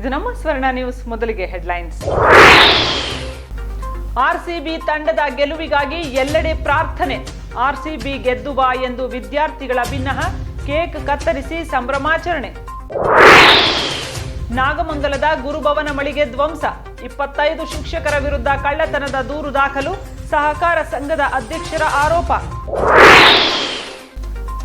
ಇದು ನಮ್ಮ ಸ್ವರ್ಣ ನ್ಯೂಸ್ ಮೊದಲಿಗೆ ಹೆಡ್ಲೈನ್ಸ್ ಆರ್ಸಿಬಿ ತಂಡದ ಗೆಲುವಿಗಾಗಿ ಎಲ್ಲೆಡೆ ಪ್ರಾರ್ಥನೆ. ಆರ್ಸಿಬಿ ಗೆದ್ದು ಬಾ ಎಂದು ವಿದ್ಯಾರ್ಥಿಗಳ ಭಿನ್ನಹ ಕೇಕ್ ಕತ್ತರಿಸಿ ಸಂಭ್ರಮಾಚರಣೆ. ನಾಗಮಂಗಲದ ಗುರುಭವನ ಮಳಿಗೆ ಧ್ವಂಸ. ಇಪ್ಪತ್ತೈದು ಶಿಕ್ಷಕರ ವಿರುದ್ಧ ಕಳ್ಳತನದ ದೂರು ದಾಖಲು ಸಹಕಾರ ಸಂಘದ ಅಧ್ಯಕ್ಷರ ಆರೋಪ.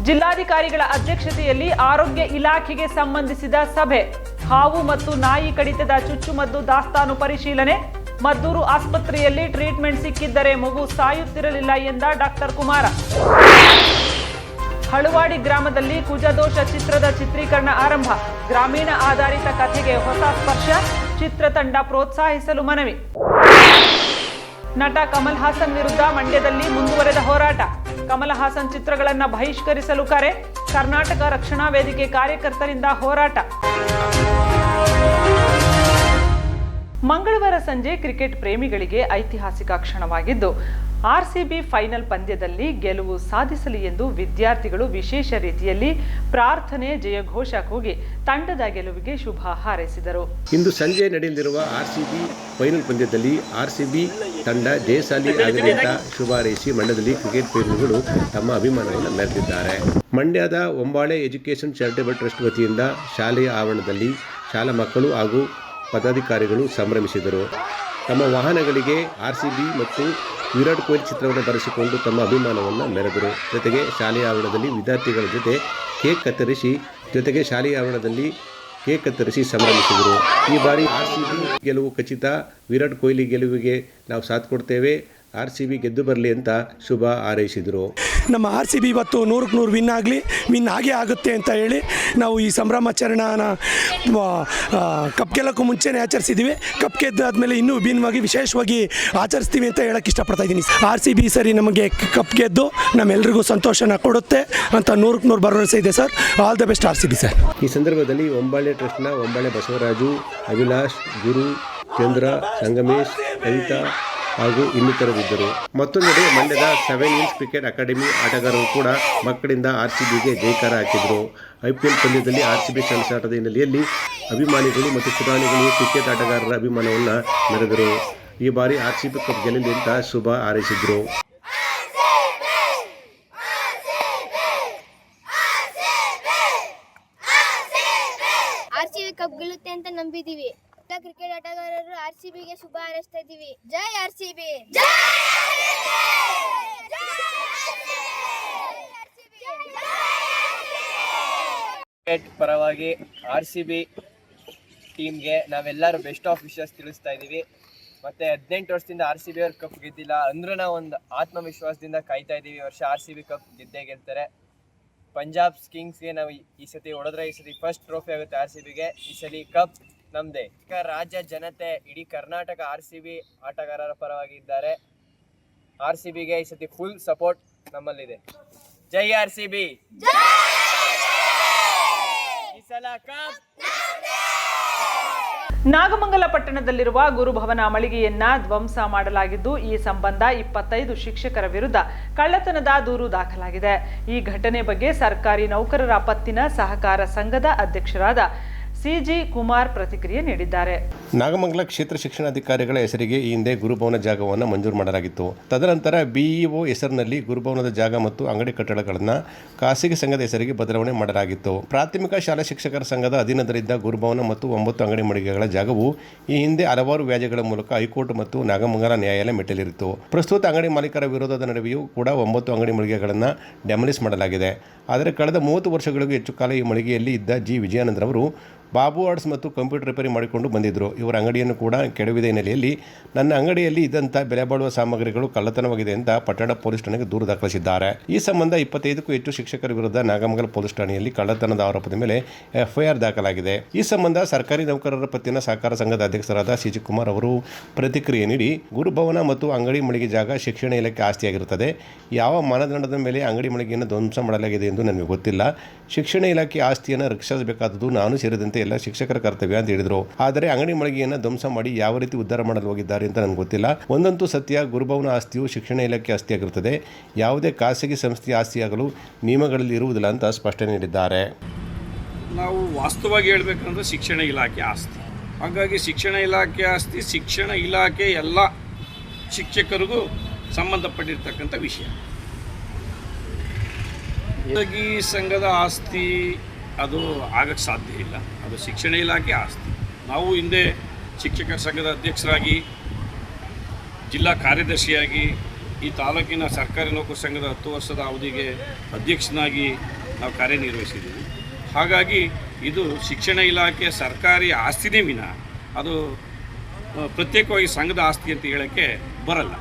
ಜಿಲ್ಲಾಧಿಕಾರಿಗಳ ಅಧ್ಯಕ್ಷತೆಯಲ್ಲಿ ಆರೋಗ್ಯ ಇಲಾಖೆಗೆ ಸಂಬಂಧಿಸಿದ ಸಭೆ. ಹಾವು ಮತ್ತು ನಾಯಿ ಕಡಿತದ ಚುಚ್ಚುಮದ್ದು ದಾಸ್ತಾನು ಪರಿಶೀಲನೆ. ಮದ್ದೂರು ಆಸ್ಪತ್ರೆಯಲ್ಲಿ ಟ್ರೀಟ್ಮೆಂಟ್ ಸಿಕ್ಕಿದ್ದರೆ ಮಗು ಸಾಯುತ್ತಿರಲಿಲ್ಲ ಎಂದ ಡಾಕ್ಟರ್ ಕುಮಾರ. ಹಳುವಾಡಿ ಗ್ರಾಮದಲ್ಲಿ ಕುಜದೋಷ ಚಿತ್ರದ ಚಿತ್ರೀಕರಣ ಆರಂಭ. ಗ್ರಾಮೀಣ ಆಧಾರಿತ ಕಥೆಗೆ ಹೊಸ ಸ್ಪರ್ಶ. ಚಿತ್ರತಂಡ ಪ್ರೋತ್ಸಾಹಿಸಲು ಮನವಿ. ನಟ ಕಮಲ್ ಹಾಸನ್ ವಿರುದ್ಧ ಮಂಡ್ಯದಲ್ಲಿ ಮುಂದುವರೆದ ಹೋರಾಟ. ಕಮಲ್ ಹಾಸನ್ ಚಿತ್ರಗಳನ್ನು ಬಹಿಷ್ಕರಿಸಲು ಕರೆ. ಕರ್ನಾಟಕ ರಕ್ಷಣಾ ವೇದಿಕೆ ಕಾರ್ಯಕರ್ತರಿಂದ ಹೋರಾಟ. ಮಂಗಳವಾರ ಸಂಜೆ ಕ್ರಿಕೆಟ್ ಪ್ರೇಮಿಗಳಿಗೆ ಐತಿಹಾಸಿಕ ಕ್ಷಣವಾಗಿದ್ದು ಆರ್ಸಿಬಿ ಫೈನಲ್ ಪಂದ್ಯದಲ್ಲಿ ಗೆಲುವು ಸಾಧಿಸಲಿ ಎಂದು ವಿದ್ಯಾರ್ಥಿಗಳು ವಿಶೇಷ ರೀತಿಯಲ್ಲಿ ಪ್ರಾರ್ಥನೆ ಜಯಘೋಷ ಕೂಗಿ ತಂಡದ ಗೆಲುವಿಗೆ ಶುಭ ಹಾರೈಸಿದರು. ಇಂದು ಸಂಜೆ ನಡೆಯಲಿರುವ ಆರ್ಸಿಬಿ ಫೈನಲ್ ಪಂದ್ಯದಲ್ಲಿ ಆರ್ಸಿಬಿ ತಂಡ ಜಯಶಾಲಿ ಆಗಲಿ ಅಂತ ಶುಭ ಹಾರೈಸಿ ಮಂಡ್ಯದಲ್ಲಿ ಕ್ರಿಕೆಟ್ ಪ್ರೇಮಿಗಳು ತಮ್ಮ ಅಭಿಮಾನವನ್ನು ಮೆರೆದಿದ್ದಾರೆ. ಮಂಡ್ಯದ ಒಂಬಾಳೆ ಎಜುಕೇಷನ್ ಚಾರಿಟೇಬಲ್ ಟ್ರಸ್ಟ್ ವತಿಯಿಂದ ಶಾಲೆಯ ಆವರಣದಲ್ಲಿ ಶಾಲಾ ಮಕ್ಕಳು ಹಾಗೂ ಪದಾಧಿಕಾರಿಗಳು ಸಂಭ್ರಮಿಸಿದರು. ತಮ್ಮ ವಾಹನಗಳಿಗೆ ಆರ್ಸಿಬಿ ಮತ್ತು ವಿರಾಟ್ ಕೊಹ್ಲಿ ಚಿತ್ರವನ್ನು ಬರೆಸಿಕೊಂಡು ತಮ್ಮ ಅಭಿಮಾನವನ್ನು ಮೆರೆದರು. ಜೊತೆಗೆ ಶಾಲೆಯ ಆವರಣದಲ್ಲಿ ವಿದ್ಯಾರ್ಥಿಗಳ ಜೊತೆ ಕೇಕ್ ಕತ್ತರಿಸಿ, ಜೊತೆಗೆ ಶಾಲೆಯ ಆವರಣದಲ್ಲಿ ಕೇಕ್ ಕತ್ತರಿಸಿ ಸಂಭ್ರಮಿಸಿದರು. ಈ ಬಾರಿ ಆರ್ ಸಿ ಗೆಲುವು ಖಚಿತ. ವಿರಾಟ್ ಕೊಹ್ಲಿ ಗೆಲುವಿಗೆ ನಾವು ಸಾಥ್ ಕೊಡ್ತೇವೆ. ಆರ್ ಸಿ ಬಿ ಗೆದ್ದು ಬರಲಿ ಅಂತ ಶುಭ ಹಾರೈಸಿದರು. ನಮ್ಮ ಆರ್ ಸಿ ಬಿ ಇವತ್ತು ನೂರಕ್ಕೆ ನೂರು ವಿನ್ ಆಗಲಿ ವಿನ್ ಆಗೇ ಆಗುತ್ತೆ ಅಂತ ಹೇಳಿ ನಾವು ಈ ಸಂಭ್ರಮಾಚರಣೆನ ಕಪ್ ಗೆಲ್ಲಕ್ಕೂ ಮುಂಚೆನೇ ಆಚರಿಸಿದ್ದೀವಿ ಕಪ್ ಗೆದ್ದಾದ್ಮೇಲೆ ಇನ್ನೂ ವಿಭಿನ್ನವಾಗಿ ವಿಶೇಷವಾಗಿ ಆಚರಿಸ್ತೀವಿ ಅಂತ ಹೇಳಕ್ಕೆ ಇಷ್ಟಪಡ್ತಾ ಇದ್ದೀನಿ. ಆರ್ ಸಿ ಬಿ ಸರಿ ನಮಗೆ ಕಪ್ ಗೆದ್ದು ನಮ್ಮೆಲ್ಲರಿಗೂ ಸಂತೋಷನ ಕೊಡುತ್ತೆ ಅಂತ ನೂರಕ್ಕೆ ನೂರು ಭರವಸೆ ಇದೆ sir. All the best R C B sir. ಈ ಸಂದರ್ಭದಲ್ಲಿ ಒಂಬಾಳೆ ಟ್ರಸ್ಟ್ನ ಒಂಬಾಳೆ ಬಸವರಾಜು ಅವಿಲಾಶ್ ಗುರು ಚಂದ್ರ ಸಂಗಮೇಶ್ ಕವಿತಾ ಹಾಗೂ ಇನ್ನಿತರರಿದ್ದರು. ಮತ್ತೊಂದೆಡೆ ಮಂಡ್ಯದ ಸೆವೆನ್ ಇನ್ಸ್ ಕ್ರಿಕೆಟ್ ಅಕಾಡೆಮಿ ಆಟಗಾರರು ಕೂಡ ಮಕ್ಕಳಿಂದ ಆರ್ ಸಿ ಬಿಗೆ ಜೈಕಾರ ಹಾಕಿದರು. ಐ ಪಿ ಎಲ್ ಪಂದ್ಯದಲ್ಲಿ ಆರ್ ಸಿ ಬಿ ಸೆಣಸಾಟದ ಹಿನ್ನೆಲೆಯಲ್ಲಿ ಅಭಿಮಾನಿಗಳು ಮತ್ತು ಪುರಾಣಿಗಳು ಕ್ರಿಕೆಟ್ ಆಟಗಾರರ ಅಭಿಮಾನವನ್ನು ಮೆರೆದರು. ಈ ಬಾರಿ ಆರ್ ಸಿ ಬಿ ಕಪ್ ಗೆಲ್ಲಲಿ ಅಂತ ಶುಭ ಹಾರೈಸಿದ್ರು. ಆರ್ ಸಿ ಬಿ ಕಪ್ ಗೆಲ್ಲುತ್ತೆ ಅಂತ ಎಲ್ಲ ಕ್ರಿಕೆಟ್ ಆಟಗಾರರು ಆರ್ ಸಿ ಬಿಗೆ ಶುಭ ಹಾರೈಸ್ತಾ ಇದ್ದೀವಿ. ಜೈ ಆರ್ ಸಿ ಬಿ ಕ್ರಿಕೆಟ್ ಪರವಾಗಿ ಆರ್ ಸಿ ಬಿ ಟೀಮ್ಗೆ ನಾವೆಲ್ಲರೂ ಬೆಸ್ಟ್ ಆಫ್ ವಿಶಸ್ ತಿಳಿಸ್ತಾ ಇದ್ದೀವಿ. ಮತ್ತೆ ಹದಿನೆಂಟು ವರ್ಷದಿಂದ ಆರ್ ಸಿ ಬಿ ಅವ್ರ ಕಪ್ ಗೆದ್ದಿಲ್ಲ ಅಂದ್ರೆ ನಾವು ಒಂದು ಆತ್ಮವಿಶ್ವಾಸದಿಂದ ಕಾಯ್ತಾ ಇದ್ದೀವಿ ವರ್ಷ ಆರ್ ಸಿ ಬಿ ಕಪ್ ಗೆದ್ದೇ ಗೆಲ್ತಾರೆ. ಪಂಜಾಬ್ ಕಿಂಗ್ಸ್ಗೆ ನಾವು ಈ- ಈ ಸತಿ ಹೊಡೆದ್ರೆ ಈ ಸತಿ ಫಸ್ಟ್ ಟ್ರೋಫಿ ಆಗುತ್ತೆ ಆರ್ ಸಿ ಬಿಗೆ ಈ ಸಲ ಕಪ್ ನಮ್ಮದೇ ಈಗ ರಾಜ್ಯ ಜನತೆ ಇಡೀ ಕರ್ನಾಟಕ ಆರ್ ಸಿ ಬಿ ಆಟಗಾರರ ಪರವಾಗಿ ಇದ್ದಾರೆ. ಆರ್ ಸಿ ಬಿಗೆ ಈ ಸತಿ ಫುಲ್ ಸಪೋರ್ಟ್ ನಮ್ಮಲ್ಲಿದೆ. ಜೈ ಆರ್ ಸಿ ಬಿ. ಈ ನಾಗಮಂಗಲ ಪಟ್ಟಣದಲ್ಲಿರುವ ಗುರುಭವನ ಮಳಿಗೆಯನ್ನ ಧ್ವಂಸ ಮಾಡಲಾಗಿದ್ದು, ಈ ಸಂಬಂಧ ಇಪ್ಪತ್ತೈದು ಶಿಕ್ಷಕರ ವಿರುದ್ಧ ಕಳ್ಳತನದ ದೂರು ದಾಖಲಾಗಿದೆ. ಈ ಘಟನೆ ಬಗ್ಗೆ ಸರ್ಕಾರಿ ನೌಕರರ ಪತ್ತಿನ ಸಹಕಾರ ಸಂಘದ ಅಧ್ಯಕ್ಷರಾದ ಸಿಜಿ ಕುಮಾರ್ ಪ್ರತಿಕ್ರಿಯೆ ನೀಡಿದ್ದಾರೆ. ನಾಗಮಂಗಲ ಕ್ಷೇತ್ರ ಶಿಕ್ಷಣಾಧಿಕಾರಿಗಳ ಹೆಸರಿಗೆ ಈ ಹಿಂದೆ ಗುರುಭವನ ಜಾಗವನ್ನು ಮಂಜೂರು ಮಾಡಲಾಗಿತ್ತು. ತದನಂತರ ಬಿಇಒ ಹೆಸರಿನಲ್ಲಿ ಗುರುಭವನದ ಜಾಗ ಮತ್ತು ಅಂಗಡಿ ಕಟ್ಟಡಗಳನ್ನು ಖಾಸಗಿ ಸಂಘದ ಹೆಸರಿಗೆ ಬದಲಾವಣೆ ಮಾಡಲಾಗಿತ್ತು. ಪ್ರಾಥಮಿಕ ಶಾಲಾ ಶಿಕ್ಷಕರ ಸಂಘದ ಅಧೀನದಲ್ಲಿದ್ದ ಗುರುಭವನ ಮತ್ತು ಒಂಬತ್ತು ಅಂಗಡಿ ಮಳಿಗೆಗಳ ಜಾಗವು ಈ ಹಿಂದೆ ಹಲವಾರು ವ್ಯಾಜ್ಯಗಳ ಮೂಲಕ ಹೈಕೋರ್ಟ್ ಮತ್ತು ನಾಗಮಂಗಲ ನ್ಯಾಯಾಲಯ ಮೆಟ್ಟಲಿರಿತ್ತು. ಪ್ರಸ್ತುತ ಅಂಗಡಿ ಮಾಲೀಕರ ವಿರೋಧದ ನಡುವೆಯೂ ಕೂಡ ಒಂಬತ್ತು ಅಂಗಡಿ ಮಳಿಗೆಗಳನ್ನು ಡೆಮಲಿಸ್ ಮಾಡಲಾಗಿದೆ. ಆದರೆ ಕಳೆದ ಮೂವತ್ತು ವರ್ಷಗಳಿಗೂ ಹೆಚ್ಚು ಕಾಲ ಈ ಮಳಿಗೆಯಲ್ಲಿ ಇದ್ದ ಜಿ. ವಿಜಯಾನಂದರವರು ಬಾಬು ಆರ್ಟ್ಸ್ ಮತ್ತು ಕಂಪ್ಯೂಟರ್ ರಿಪೇರಿ ಮಾಡಿಕೊಂಡು ಬಂದಿದ್ದರು ಇವರ ಅಂಗಡಿಯನ್ನು ಕೂಡ ಕೆಡವಿದ ಹಿನ್ನೆಲೆಯಲ್ಲಿ ನನ್ನ ಅಂಗಡಿಯಲ್ಲಿ ಇದ್ದಂಥ ಬೆಲೆ ಬಾಳುವ ಸಾಮಗ್ರಿಗಳು ಕಳ್ಳತನವಾಗಿದೆ ಅಂತ ಪಟ್ಟಣ ಪೊಲೀಸ್ ಠಾಣೆಗೆ ದೂರು ದಾಖಲಿಸಿದ್ದಾರೆ. ಈ ಸಂಬಂಧ ಇಪ್ಪತ್ತೈದಕ್ಕೂ ಹೆಚ್ಚು ಶಿಕ್ಷಕರ ವಿರುದ್ಧ ನಾಗಮಂಗಲ ಪೊಲೀಸ್ ಠಾಣೆಯಲ್ಲಿ ಕಳ್ಳತನದ ಆರೋಪದ ಮೇಲೆ ಎಫ್ಐಆರ್ ದಾಖಲಾಗಿದೆ. ಈ ಸಂಬಂಧ ಸರ್ಕಾರಿ ನೌಕರರ ಪತ್ತಿನ ಸಹಕಾರ ಸಂಘದ ಅಧ್ಯಕ್ಷರಾದ ಸಿ ಜಿ ಕುಮಾರ್ ಅವರು ಪ್ರತಿಕ್ರಿಯೆ ನೀಡಿ, ಗುರುಭವನ ಮತ್ತು ಅಂಗಡಿ ಮಳಿಗೆ ಜಾಗ ಶಿಕ್ಷಣ ಇಲಾಖೆ ಆಸ್ತಿಯಾಗಿರುತ್ತದೆ. ಯಾವ ಮಾನದಂಡದ ಮೇಲೆ ಅಂಗಡಿ ಮಳಿಗೆಯನ್ನು ಧ್ವಂಸ ಮಾಡಲಾಗಿದೆ ಎಂದು ನನಗೆ ಗೊತ್ತಿಲ್ಲ. ಶಿಕ್ಷಣ ಇಲಾಖೆ ಆಸ್ತಿಯನ್ನು ರಕ್ಷಿಸಬೇಕಾದದ್ದು ನಾನು ಸೇರಿದಂತೆ ಎಲ್ಲ ಶಿಕ್ಷಕರ ಕರ್ತವ್ಯ ಅಂತ ಹೇಳಿದರು. ಆದರೆ ಅಂಗಡಿ ಮಳಿಗೆಯನ್ನು ಧ್ವಂಸ ಮಾಡಿ ಯಾವ ರೀತಿ ಉದ್ಧಾರ ಮಾಡಲು ಹೋಗಿದ್ದಾರೆ ಅಂತ ನನಗೆ ಗೊತ್ತಿಲ್ಲ. ಒಂದಂತೂ ಸತ್ಯ, ಗುರುಭವನ ಆಸ್ತಿಯು ಶಿಕ್ಷಣ ಇಲಾಖೆ ಆಸ್ತಿಯಾಗಿರುತ್ತದೆ. ಯಾವುದೇ ಖಾಸಗಿ ಸಂಸ್ಥೆಯ ಆಸ್ತಿಯಾಗಲು ನಿಯಮಗಳಲ್ಲಿ ಇರುವುದಿಲ್ಲ ಅಂತ ಸ್ಪಷ್ಟನೆ ನೀಡಿದ್ದಾರೆ. ನಾವು ವಾಸ್ತವವಾಗಿ ಹೇಳಬೇಕಂದ್ರೆ ಶಿಕ್ಷಣ ಇಲಾಖೆ ಆಸ್ತಿ. ಹಾಗಾಗಿ ಶಿಕ್ಷಣ ಇಲಾಖೆ ಆಸ್ತಿ, ಶಿಕ್ಷಣ ಇಲಾಖೆ ಎಲ್ಲ ಶಿಕ್ಷಕರಿಗೂ ಸಂಬಂಧಪಟ್ಟಿರ್ತಕ್ಕಂಥ ವಿಷಯ. ಸಂಘದ ಆಸ್ತಿ ಅದು ಆಗಕ್ಕೆ ಸಾಧ್ಯ ಇಲ್ಲ. ಅದು ಶಿಕ್ಷಣ ಇಲಾಖೆ ಆಸ್ತಿ. ನಾವು ಹಿಂದೆ ಶಿಕ್ಷಕರ ಸಂಘದ ಅಧ್ಯಕ್ಷರಾಗಿ, ಜಿಲ್ಲಾ ಕಾರ್ಯದರ್ಶಿಯಾಗಿ, ಈ ತಾಲೂಕಿನ ಸರ್ಕಾರಿ ನೌಕರ ಸಂಘದ ಹತ್ತು ವರ್ಷದ ಅವಧಿಗೆ ಅಧ್ಯಕ್ಷನಾಗಿ ನಾವು ಕಾರ್ಯನಿರ್ವಹಿಸಿದ್ದೀವಿ. ಹಾಗಾಗಿ ಇದು ಶಿಕ್ಷಣ ಇಲಾಖೆ ಸರ್ಕಾರಿ ಆಸ್ತಿನೇ ವಿನ. ಅದು ಪ್ರತ್ಯೇಕವಾಗಿ ಸಂಘದ ಆಸ್ತಿ ಅಂತ ಹೇಳೋಕ್ಕೆ ಬರಲ್ಲ.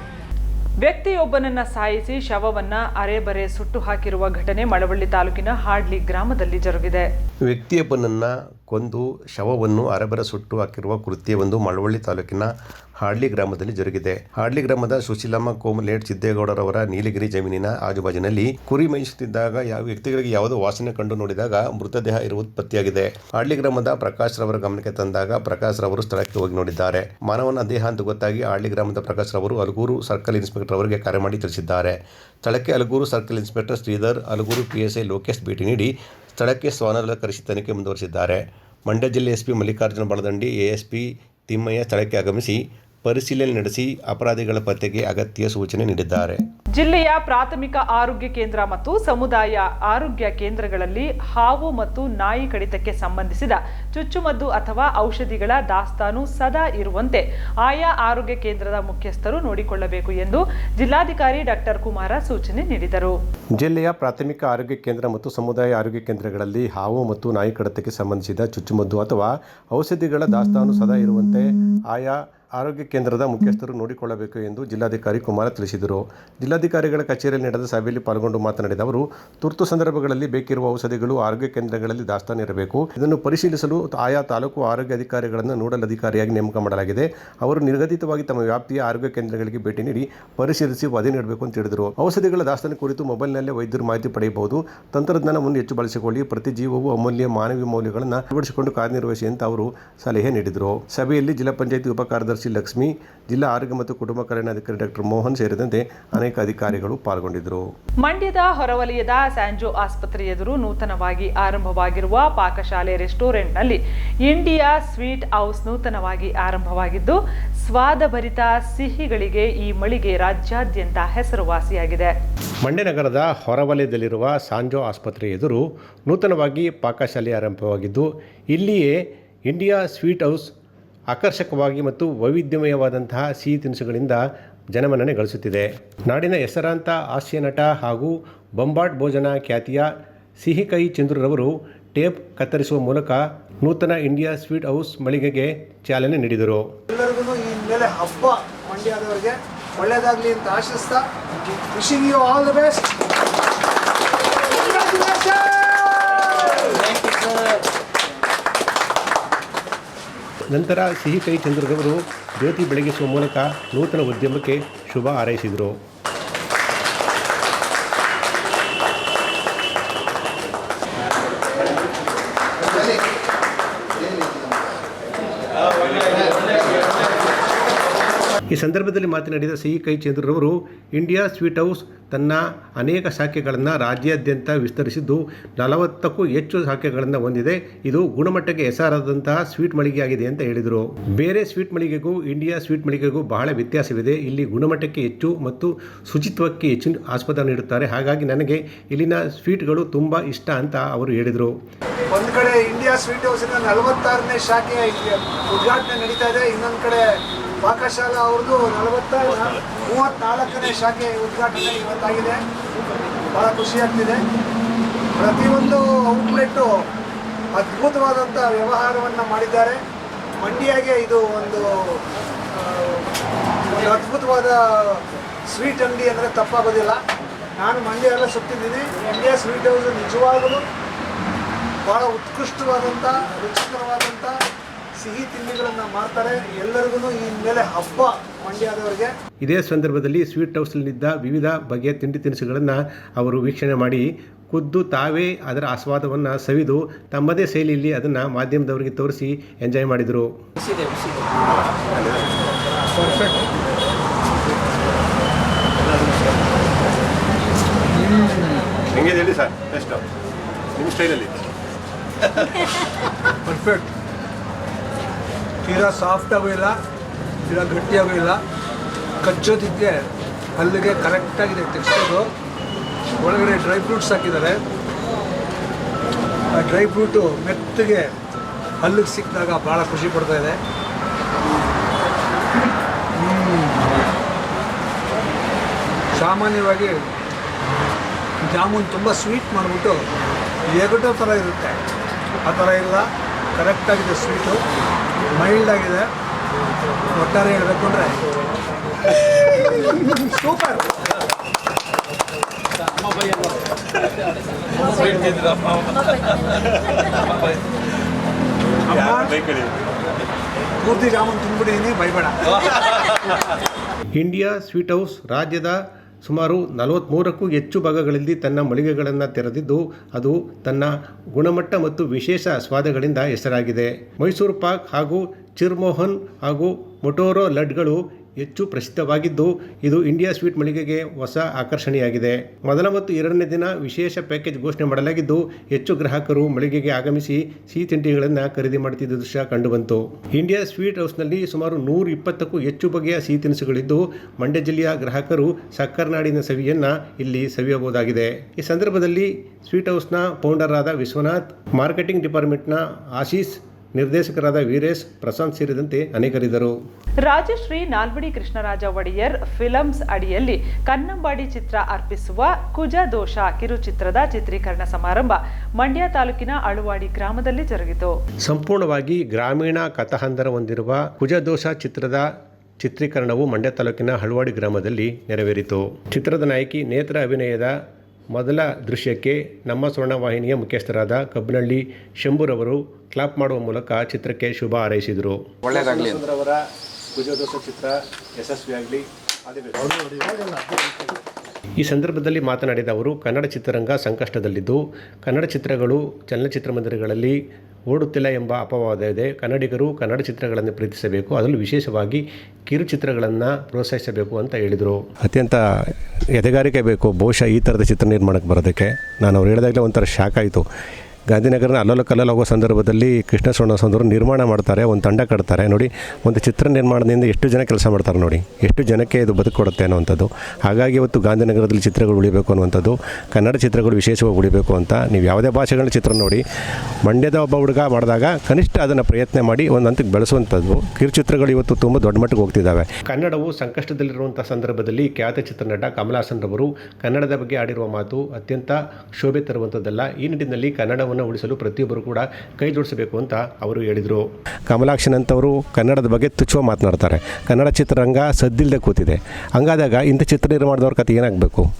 ವ್ಯಕ್ತಿಯೊಬ್ಬನನ್ನ ಸಾಯಿಸಿ ಶವವನ್ನ ಅರೆಬರೆ ಸುಟ್ಟು ಹಾಕಿರುವ ಘಟನೆ ಮಳವಳ್ಳಿ ತಾಲೂಕಿನ ಹಾಡ್ಲಿ ಗ್ರಾಮದಲ್ಲಿ ಜರುಗಿದೆ. ವ್ಯಕ್ತಿಯೊಬ್ಬನನ್ನ ಕೊಂದು ಶವವನ್ನು ಅರೆಬರೆ ಸುಟ್ಟು ಹಾಕಿರುವ ಕೃತ್ಯವೊಂದು ಮಳವಳ್ಳಿ ತಾಲೂಕಿನ ಹಾಡ್ಲಿ ಗ್ರಾಮದಲ್ಲಿ ಜರುಗಿದೆ. ಹಾಡ್ಲಿ ಗ್ರಾಮದ ಸುಶೀಲಮ್ಮ ಕೋಮಲೇಟ್ ಸಿದ್ದೇಗೌಡರವರ ನೀಲಗಿರಿ ಜಮೀನಿನ ಆಜುಬಾಜಿನಲ್ಲಿ ಕುರಿ ಮೇಯಿಸುತ್ತಿದ್ದಾಗ ಯಾವ ವ್ಯಕ್ತಿಗಳಿಗೆ ಯಾವುದೋ ವಾಸನೆ ಕಂಡು ನೋಡಿದಾಗ ಮೃತದೇಹ ಇರುವುದು ಪತ್ತೆಯಾಗಿದೆ ಹಾಡ್ಲಿ ಗ್ರಾಮದ ಪ್ರಕಾಶ್ ರವರ ಗಮನಕ್ಕೆ ತಂದಾಗ ಪ್ರಕಾಶ್ ರವರು ಸ್ಥಳಕ್ಕೆ ಹೋಗಿ ನೋಡಿದ್ದಾರೆ. ಮಾನವನ ದೇಹ ಅಂತ ಗೊತ್ತಾಗಿ ಹಾಡ್ಲಿ ಗ್ರಾಮದ ಪ್ರಕಾಶ್ ರವರು ಅಲಗೂರು ಸರ್ಕಲ್ ಇನ್ಸ್ಪೆಕ್ಟರ್ ಅವರಿಗೆ ಕರೆ ಮಾಡಿ ತಿಳಿಸಿದ್ದಾರೆ. ಸ್ಥಳಕ್ಕೆ Alagur circle inspector Shridhar, Alagur PSI Lokesh ಭೇಟಿ ನೀಡಿ ಸ್ಥಳಕ್ಕೆ ಶ್ವಾನದಳ ಕರೆಸಿ ತನಿಖೆ ಮುಂದುವರಿಸಿದ್ದಾರೆ. ಮಂಡ್ಯ ಜಿಲ್ಲೆ ಎಸ್ಪಿ ಮಲ್ಲಿಕಾರ್ಜುನ ಬಳದಂಡಿ ಎಎಸ್ಪಿ ತಿಮ್ಮಯ್ಯ ಸ್ಥಳಕ್ಕೆ ಆಗಮಿಸಿ ಪರಿಶೀಲನೆ ನಡೆಸಿ ಅಪರಾಧಿಗಳ ಪತ್ತೆಗೆ ಅಗತ್ಯ ಸೂಚನೆ ನೀಡಿದ್ದಾರೆ. ಜಿಲ್ಲೆಯ ಪ್ರಾಥಮಿಕ ಆರೋಗ್ಯ ಕೇಂದ್ರ ಮತ್ತು ಸಮುದಾಯ ಆರೋಗ್ಯ ಕೇಂದ್ರಗಳಲ್ಲಿ ಹಾವು ಮತ್ತು ನಾಯಿ ಕಡಿತಕ್ಕೆ ಸಂಬಂಧಿಸಿದ ಚುಚ್ಚುಮದ್ದು ಅಥವಾ ಔಷಧಿಗಳ ದಾಸ್ತಾನು ಸದಾ ಇರುವಂತೆ ಆಯಾ ಆರೋಗ್ಯ ಕೇಂದ್ರದ ಮುಖ್ಯಸ್ಥರು ನೋಡಿಕೊಳ್ಳಬೇಕು ಎಂದು ಜಿಲ್ಲಾಧಿಕಾರಿ ಡಾಕ್ಟರ್ ಕುಮಾರ ಸೂಚನೆ ನೀಡಿದರು. ಜಿಲ್ಲೆಯ ಪ್ರಾಥಮಿಕ ಆರೋಗ್ಯ ಕೇಂದ್ರ ಮತ್ತು ಸಮುದಾಯ ಆರೋಗ್ಯ ಕೇಂದ್ರಗಳಲ್ಲಿ ಹಾವು ಮತ್ತು ನಾಯಿ ಕಡಿತಕ್ಕೆ ಸಂಬಂಧಿಸಿದ ಚುಚ್ಚುಮದ್ದು ಅಥವಾ ಔಷಧಿಗಳ ದಾಸ್ತಾನು ಸದಾ ಇರುವಂತೆ ಆಯಾ ಆರೋಗ್ಯ ಕೇಂದ್ರದ ಮುಖ್ಯಸ್ಥರು ನೋಡಿಕೊಳ್ಳಬೇಕು ಎಂದು ಜಿಲ್ಲಾಧಿಕಾರಿ ಕುಮಾರ ತಿಳಿಸಿದರು. ಜಿಲ್ಲಾಧಿಕಾರಿಗಳ ಕಚೇರಿಯಲ್ಲಿ ನಡೆದ ಸಭೆಯಲ್ಲಿ ಪಾಲ್ಗೊಂಡು ಮಾತನಾಡಿದ ಅವರು ತುರ್ತು ಸಂದರ್ಭಗಳಲ್ಲಿ ಬೇಕಿರುವ ಔಷಧಿಗಳು ಆರೋಗ್ಯ ಕೇಂದ್ರಗಳಲ್ಲಿ ದಾಸ್ತಾನು ಇರಬೇಕು. ಇದನ್ನು ಪರಿಶೀಲಿಸಲು ಆಯಾ ತಾಲೂಕು ಆರೋಗ್ಯ ಅಧಿಕಾರಿಗಳನ್ನು ನೋಡಲ್ ಅಧಿಕಾರಿಯಾಗಿ ನೇಮಕ ಮಾಡಲಾಗಿದೆ. ಅವರು ನಿರ್ಗದಿತವಾಗಿ ತಮ್ಮ ವ್ಯಾಪ್ತಿಯ ಆರೋಗ್ಯ ಕೇಂದ್ರಗಳಿಗೆ ಭೇಟಿ ನೀಡಿ ಪರಿಶೀಲಿಸಿ ವರದಿ ನೀಡಬೇಕು ಅಂತ ಹೇಳಿದರು. ಔಷಧಿಗಳ ದಾಸ್ತಾನು ಕುರಿತು ಮೊಬೈಲ್ನಲ್ಲೇ ವೈದ್ಯರು ಮಾಹಿತಿ ಪಡೆಯಬಹುದು. ತಂತ್ರಜ್ಞಾನವನ್ನು ಹೆಚ್ಚು ಬಳಸಿಕೊಳ್ಳಿ. ಪ್ರತಿ ಜೀವವು ಅಮೂಲ್ಯ ಮಾನವೀಯ ಮೌಲ್ಯಗಳನ್ನು ಅಳವಡಿಸಿಕೊಂಡು ಕಾರ್ಯನಿರ್ವಹಿಸಿ ಅಂತ ಅವರು ಸಲಹೆ ನೀಡಿದರು. ಸಭೆಯಲ್ಲಿ ಜಿಲ್ಲಾ ಪಂಚಾಯತಿ ಉಪ ಕಾರ್ಯದರ್ಶಿ ಲಕ್ಷ್ಮಿ ಜಿಲ್ಲಾ ಆರೋಗ್ಯ ಮತ್ತು ಕುಟುಂಬ ಕಲ್ಯಾಣಾಧಿಕಾರಿ ಡಾಕ್ಟರ್ ಮೋಹನ್ ಸೇರಿದಂತೆ ಅನೇಕ ಅಧಿಕಾರಿಗಳು ಪಾಲ್ಗೊಂಡಿದ್ದರು. ಮಂಡ್ಯದ ಹೊರವಲಯದ ಸ್ಯಾಂಜೋ ಆಸ್ಪತ್ರೆ ಎದುರು ನೂತನವಾಗಿ ಆರಂಭವಾಗಿರುವ ಪಾಕಶಾಲೆ ರೆಸ್ಟೋರೆಂಟ್ನಲ್ಲಿ ಇಂಡಿಯಾ ಸ್ವೀಟ್ ಹೌಸ್ ನೂತನವಾಗಿ ಆರಂಭವಾಗಿದ್ದು ಸ್ವಾದಭರಿತ ಸಿಹಿಗಳಿಗೆ ಈ ಮಳಿಗೆ ರಾಜ್ಯಾದ್ಯಂತ ಹೆಸರುವಾಸಿಯಾಗಿದೆ. ಮಂಡ್ಯ ನಗರದ ಹೊರವಲಯದಲ್ಲಿರುವ ಸಾಂಜೋ ಆಸ್ಪತ್ರೆ ಎದುರು ನೂತನವಾಗಿ ಪಾಕಶಾಲೆ ಆರಂಭವಾಗಿದ್ದು ಇಲ್ಲಿಯೇ ಇಂಡಿಯಾ ಸ್ವೀಟ್ ಹೌಸ್ ಆಕರ್ಷಕವಾಗಿ ಮತ್ತು ವೈವಿಧ್ಯಮಯವಾದಂತಹ ಸಿಹಿ ತಿನಿಸುಗಳಿಂದ ಜನಮನ್ನಣೆ ಗಳಿಸುತ್ತಿದೆ. ನಾಡಿನ ಹೆಸರಾಂತ ಹಾಸ್ಯ ನಟ ಹಾಗೂ ಬೊಂಬಾಟ್ ಭೋಜನ ಖ್ಯಾತಿಯ ಸಿಹಿಕೈ ಚಂದ್ರರವರು ಟೇಪ್ ಕತ್ತರಿಸುವ ಮೂಲಕ ನೂತನ ಇಂಡಿಯಾ ಸ್ವೀಟ್ ಹೌಸ್ ಮಳಿಗೆಗೆ ಚಾಲನೆ ನೀಡಿದರು. ಎಲ್ಲರಿಗೂ ಈ ಮೇಲೆ ಹಬ್ಬ ಮಂಡ್ಯದವರಿಗೆ ಒಳ್ಳೆಯದಾಗಲಿ ಅಂತ ಆಶಿಸ್ತಾ ಆಲ್ ದ ಬೆಸ್ಟ್ ನಂತರ ಸಿಹಿ ಕೈ ಚಂದ್ರರವರು ಜ್ಯೋತಿ ಬೆಳಗಿಸುವ ಮೂಲಕ ನೂತನ ಉದ್ಯಮಕ್ಕೆ ಶುಭ ಹಾರೈಸಿದರು. ಈ ಸಂದರ್ಭದಲ್ಲಿ ಮಾತನಾಡಿದ ಸಿ. ಕೈ. ಚಂದ್ರರವರು ಇಂಡಿಯಾ ಸ್ವೀಟ್ ಹೌಸ್ ತನ್ನ ಅನೇಕ ಶಾಖೆಗಳನ್ನು ರಾಜ್ಯಾದ್ಯಂತ ವಿಸ್ತರಿಸಿದ್ದು ನಲವತ್ತಕ್ಕೂ ಹೆಚ್ಚು ಶಾಖೆಗಳನ್ನು ಹೊಂದಿದೆ. ಇದು ಗುಣಮಟ್ಟಕ್ಕೆ ಹೆಸರಾದಂತಹ ಸ್ವೀಟ್ ಮಳಿಗೆಯಾಗಿದೆ ಅಂತ ಹೇಳಿದರು. ಬೇರೆ ಸ್ವೀಟ್ ಮಳಿಗೆಗೂ ಇಂಡಿಯಾ ಸ್ವೀಟ್ ಮಳಿಗೆಗೂ ಬಹಳ ವ್ಯತ್ಯಾಸವಿದೆ. ಇಲ್ಲಿ ಗುಣಮಟ್ಟಕ್ಕೆ ಹೆಚ್ಚು ಮತ್ತು ಶುಚಿತ್ವಕ್ಕೆ ಹೆಚ್ಚಿನ ಆಸ್ಪದ ನೀಡುತ್ತಾರೆ. ಹಾಗಾಗಿ ನನಗೆ ಇಲ್ಲಿನ ಸ್ವೀಟ್ಗಳು ತುಂಬ ಇಷ್ಟ ಅಂತ ಅವರು ಹೇಳಿದರು. ಒಂದು ಕಡೆ ಇಂಡಿಯಾ ಸ್ವೀಟ್ ಹೌಸಿನ ನಲವತ್ತಾರನೇ ಶಾಖೆಯ ಉದ್ಘಾಟನೆ ನಡೀತಾ ಇದೆ. ಇನ್ನೊಂದು ಕಡೆ ಪಾಕಶಾಲಾ ಅವ್ರದ್ದು ನಲವತ್ತ ಮೂವತ್ನಾಲ್ಕನೇ ಶಾಖೆ ಉದ್ಘಾಟನೆ ಇವತ್ತಾಗಿದೆ. ಭಾಳ ಖುಷಿಯಾಗ್ತಿದೆ ಪ್ರತಿಯೊಂದು ಔಟ್ಲೆಟ್ಟು ಅದ್ಭುತವಾದಂಥ ವ್ಯವಹಾರವನ್ನು ಮಾಡಿದ್ದಾರೆ. ಮಂಡ್ಯಗೆ ಇದು ಒಂದು ಅದ್ಭುತವಾದ ಸ್ವೀಟ್ ಅಂಗಡಿ ಅಂದರೆ ತಪ್ಪಾಗೋದಿಲ್ಲ. ನಾನು ಮಂಡ್ಯ ಸುತ್ತಿದ್ದೀನಿ. ಮಂಡ್ಯ ಸ್ವೀಟ್ ಹೌಸ್ ನಿಜವಾಗಲೂ ಭಾಳ ಉತ್ಕೃಷ್ಟವಾದಂಥ, ರುಚಿಕರವಾದಂಥ ಸಿಹಿ ತಿಂಡಿಗಳನ್ನು ಮಾಡ್ತಾರೆ. ಎಲ್ಲರಿಗೂ ಈ ಮೇಲೆ ಹಬ್ಬ ಮಂಡ್ಯದವರಿಗೆ ಇದೇ ಸಂದರ್ಭದಲ್ಲಿ ಸ್ವೀಟ್ ಹೌಸ್ನಲ್ಲಿದ್ದ ವಿವಿಧ ಬಗೆಯ ತಿಂಡಿ ತಿನಿಸುಗಳನ್ನು ಅವರು ವೀಕ್ಷಣೆ ಮಾಡಿ ಖುದ್ದು ತಾವೇ ಅದರ ಆಸ್ವಾದವನ್ನು ಸವಿದು ತಮ್ಮದೇ ಶೈಲಿಯಲ್ಲಿ ಅದನ್ನು ಮಾಧ್ಯಮದವರಿಗೆ ತೋರಿಸಿ ಎಂಜಾಯ್ ಮಾಡಿದರು. ಸರ್ ಬೆಸ್ಟ್ ನಿಮ್ಮ ಸ್ಟೈಲಲ್ಲಿ ಪರ್ಫೆಕ್ಟ್ ತೀರಾ ಸಾಫ್ಟಾಗೂ ಇಲ್ಲ, ತೀರಾ ಗಟ್ಟಿಯಾಗೂ ಇಲ್ಲ. ಕಚ್ಚೋದಿದ್ದೆ ಹಲ್ಲಿಗೆ ಕರೆಕ್ಟಾಗಿದೆ ತೆಗೆಸೋದು ಒಳಗಡೆ ಡ್ರೈ ಫ್ರೂಟ್ಸ್ ಹಾಕಿದ್ದಾರೆ. ಆ ಡ್ರೈ ಫ್ರೂಟು ಮೆತ್ತಗೆ ಹಲ್ಲಿಗೆ ಸಿಕ್ಕಿದಾಗ ಭಾಳ ಖುಷಿ ಪಡ್ತಾ ಇದೆ. ಸಾಮಾನ್ಯವಾಗಿ ಜಾಮೂನ್ ತುಂಬ ಸ್ವೀಟ್ ಮಾಡಿಬಿಟ್ಟು ಎಗಟೋ ಥರ ಇರುತ್ತೆ. ಆ ಥರ ಇಲ್ಲ ಕರೆಕ್ಟಾಗಿದೆ ಸ್ವೀಟು ಮೈಲ್ಡ್ ಆಗಿದೆ. ಒಟ್ಟಾರೆ ಹೇಳಬೇಕು ಅಂದರೆ ಸೂಪರ್. ಪೂರ್ತಿ ಜಾಮೂನ್ ತುಂಬಿಡಿದೀನಿ ಬೈಬೇಡ ಇಂಡಿಯಾ ಸ್ವೀಟ್ ಹೌಸ್ ರಾಜ್ಯದ ಸುಮಾರು ನಲವತ್ತ್ಮೂರಕ್ಕೂ ಹೆಚ್ಚು ಭಾಗಗಳಲ್ಲಿ ತನ್ನ ಮಳಿಗೆಗಳನ್ನು ತೆರೆದಿದ್ದು ಅದು ತನ್ನ ಗುಣಮಟ್ಟ ಮತ್ತು ವಿಶೇಷ ಸ್ವಾದಗಳಿಂದ ಹೆಸರಾಗಿದೆ. ಮೈಸೂರು ಪಾಕ್ ಹಾಗೂ ಚಿರ್ಮೋಹನ್ ಹಾಗೂ ಮೊಟೋರೋ ಲಡ್ಗಳು ಹೆಚ್ಚು ಪ್ರಸಿದ್ಧವಾಗಿದ್ದು, ಇದು ಇಂಡಿಯಾ ಸ್ವೀಟ್ ಮಳಿಗೆಗೆ ಹೊಸ ಆಕರ್ಷಣೆಯಾಗಿದೆ. ಮೊದಲ ಮತ್ತು ಎರಡನೇ ದಿನ ವಿಶೇಷ ಪ್ಯಾಕೇಜ್ ಘೋಷಣೆ ಮಾಡಲಾಗಿದ್ದು, ಹೆಚ್ಚು ಗ್ರಾಹಕರು ಮಳಿಗೆಗೆ ಆಗಮಿಸಿ ಸಿಹಿ ತಿಂಡಿಗಳನ್ನು ಖರೀದಿ ಮಾಡುತ್ತಿದ್ದ ದೃಶ್ಯ ಕಂಡುಬಂತು. ಇಂಡಿಯಾ ಸ್ವೀಟ್ ಹೌಸ್ನಲ್ಲಿ ಸುಮಾರು ನೂರ ಇಪ್ಪತ್ತಕ್ಕೂ ಹೆಚ್ಚು ಬಗೆಯ ಸಿಹಿ ತಿನಿಸುಗಳಿದ್ದು, ಮಂಡ್ಯ ಜಿಲ್ಲೆಯ ಗ್ರಾಹಕರು ಸಕ್ಕರ್ನಾಡಿನ ಸವಿಯನ್ನು ಇಲ್ಲಿ ಸವಿಯಬಹುದಾಗಿದೆ. ಈ ಸಂದರ್ಭದಲ್ಲಿ ಸ್ವೀಟ್ ಹೌಸ್ನ ಫೌಂಡರ್ ಆದ ವಿಶ್ವನಾಥ್, ಮಾರ್ಕೆಟಿಂಗ್ ಡಿಪಾರ್ಟ್ಮೆಂಟ್ನ ಆಶೀಸ್ ನಿರ್ದೇಶಕರಾದ ವೀರೇಶ್ ಪ್ರಶಾಂತ್ ಸೇರಿದಂತೆ ಅನೇಕರಿದ್ದರು. ರಾಜಶ್ರೀ ನಾಲ್ವಡಿ ಕೃಷ್ಣರಾಜ ಒಡೆಯರ್ ಫಿಲಮ್ಸ್ ಅಡಿಯಲ್ಲಿ ಕನ್ನಂಬಾಡಿ ಚಿತ್ರ ಅರ್ಪಿಸುವ ಕುಜ ದೋಷ ಕಿರುಚಿತ್ರದ ಚಿತ್ರೀಕರಣ ಸಮಾರಂಭ ಮಂಡ್ಯ ತಾಲೂಕಿನ ಅಳುವಾಡಿ ಗ್ರಾಮದಲ್ಲಿ ಜರುಗಿತು. ಸಂಪೂರ್ಣವಾಗಿ ಗ್ರಾಮೀಣ ಕಥಹಂದರ ಹೊಂದಿರುವ ಕುಜದೋಷ ಚಿತ್ರದ ಚಿತ್ರೀಕರಣವು ಮಂಡ್ಯ ತಾಲೂಕಿನ ಹಳುವಾಡಿ ಗ್ರಾಮದಲ್ಲಿ ನೆರವೇರಿತು. ಚಿತ್ರದ ನಾಯಕಿ ನೇತ್ರ ಅಭಿನಯದ ಮೊದಲ ದೃಶ್ಯಕ್ಕೆ ನಮ್ಮ ಸ್ವರ್ಣವಾಹಿನಿಯ ಮುಖ್ಯಸ್ಥರಾದ ಕಬ್ಬನಹಳ್ಳಿ ಶಂಭುರವರು ಕ್ಲಾಪ್ ಮಾಡುವ ಮೂಲಕ ಚಿತ್ರಕ್ಕೆ ಶುಭ ಹಾರೈಸಿದರು. ಅವರ ಕುಜದೋಷ ಚಿತ್ರ ಯಶಸ್ವಿಯಾಗಲಿ. ಈ ಸಂದರ್ಭದಲ್ಲಿ ಮಾತನಾಡಿದ ಅವರು, ಕನ್ನಡ ಚಿತ್ರರಂಗ ಸಂಕಷ್ಟದಲ್ಲಿದ್ದು, ಕನ್ನಡ ಚಿತ್ರಗಳು ಚಲನಚಿತ್ರ ಮಂದಿರಗಳಲ್ಲಿ ಓಡುತ್ತಿಲ್ಲ ಎಂಬ ಅಪವಾದ ಇದೆ. ಕನ್ನಡಿಗರು ಕನ್ನಡ ಚಿತ್ರಗಳನ್ನು ಪ್ರೀತಿಸಬೇಕು, ಅದರಲ್ಲೂ ವಿಶೇಷವಾಗಿ ಕಿರುಚಿತ್ರಗಳನ್ನು ಪ್ರೋತ್ಸಾಹಿಸಬೇಕು ಅಂತ ಹೇಳಿದರು. ಅತ್ಯಂತ ಎದೆಗಾರಿಕೆ ಬೇಕು, ಬಹುಶಃ ಈ ಥರದ ಚಿತ್ರ ನಿರ್ಮಾಣಕ್ಕೆ ಬರೋದಕ್ಕೆ. ನಾನು ಅವ್ರು ಹೇಳಿದಾಗಲೇ ಒಂಥರ ಶಾಕ್ ಆಯಿತು. ಗಾಂಧಿನಗರನ ಅಲ್ಲೋಲ ಕಲ್ಲಲ್ಲಿ ಹೋಗೋ ಸಂದರ್ಭದಲ್ಲಿ ಕೃಷ್ಣ ಸೋಣಸಂದರು ನಿರ್ಮಾಣ ಮಾಡ್ತಾರೆ, ಒಂದು ತಂಡ ಕಟ್ತಾರೆ. ನೋಡಿ, ಒಂದು ಚಿತ್ರ ನಿರ್ಮಾಣದಿಂದ ಎಷ್ಟು ಜನ ಕೆಲಸ ಮಾಡ್ತಾರೆ ನೋಡಿ. ಎಷ್ಟು ಜನಕ್ಕೆ ಇದು ಕೊಡುತ್ತೆ ಅನ್ನುವಂಥದ್ದು. ಹಾಗಾಗಿ ಇವತ್ತು ಗಾಂಧಿನಗರದಲ್ಲಿ ಚಿತ್ರಗಳು ಉಳಿಬೇಕು ಅನ್ನುವಂಥದ್ದು. ಕನ್ನಡ ಚಿತ್ರಗಳು ವಿಶೇಷವಾಗಿ ಉಳಿಬೇಕು ಅಂತ ನೀವು ಯಾವುದೇ ಭಾಷೆಗಳ ಚಿತ್ರ ನೋಡಿ. ಮಂಡ್ಯದ ಒಬ್ಬ ಹುಡುಗ ಮಾಡಿದಾಗ ಕನಿಷ್ಠ ಅದನ್ನು ಪ್ರಯತ್ನ ಮಾಡಿ ಒಂದು ಹಂತಕ್ಕೆ ಬೆಳೆಸುವಂಥದ್ದು. ಕಿರುಚಿತ್ರಗಳು ಇವತ್ತು ತುಂಬ ದೊಡ್ಡ ಮಟ್ಟಿಗೆ ಹೋಗ್ತಿದ್ದಾವೆ. ಕನ್ನಡವು ಸಂಕಷ್ಟದಲ್ಲಿರುವಂಥ ಸಂದರ್ಭದಲ್ಲಿ ಖ್ಯಾತ ಚಿತ್ರನಟ ಕಮಲ್ ಹಾಸನ್ ರವರು ಕನ್ನಡದ ಬಗ್ಗೆ ಆಡಿರುವ ಮಾತು ಅತ್ಯಂತ ಶೋಭೆ ತರುವಂಥದ್ದಲ್ಲ. ಈ ನಿಟ್ಟಿನಲ್ಲಿ ಕನ್ನಡವನ್ನು ಉಳಿಸಲು ಪ್ರತಿಯೊಬ್ಬರು ಕೂಡ ಕೈ ಜೋಡಿಸಬೇಕು ಅಂತ ಅವರು ಹೇಳಿದರು. ಕಮಲಾಕ್ಷನ್ ಅಂತವರು ಕನ್ನಡದ ಬಗ್ಗೆ ತುಚ್ಛವ ಮಾತನಾಡ್ತಾರೆ. ಕನ್ನಡ ಚಿತ್ರರಂಗ ಸದ್ದಿಲ್ಲದೆ ಕೂತಿದೆ. ಹಂಗಾದಾಗ ಇಂಥ ಚಿತ್ರ ನಿರ್ಮಾಣದವ್ರ ಕತೆ ಏನಾಗಬೇಕು?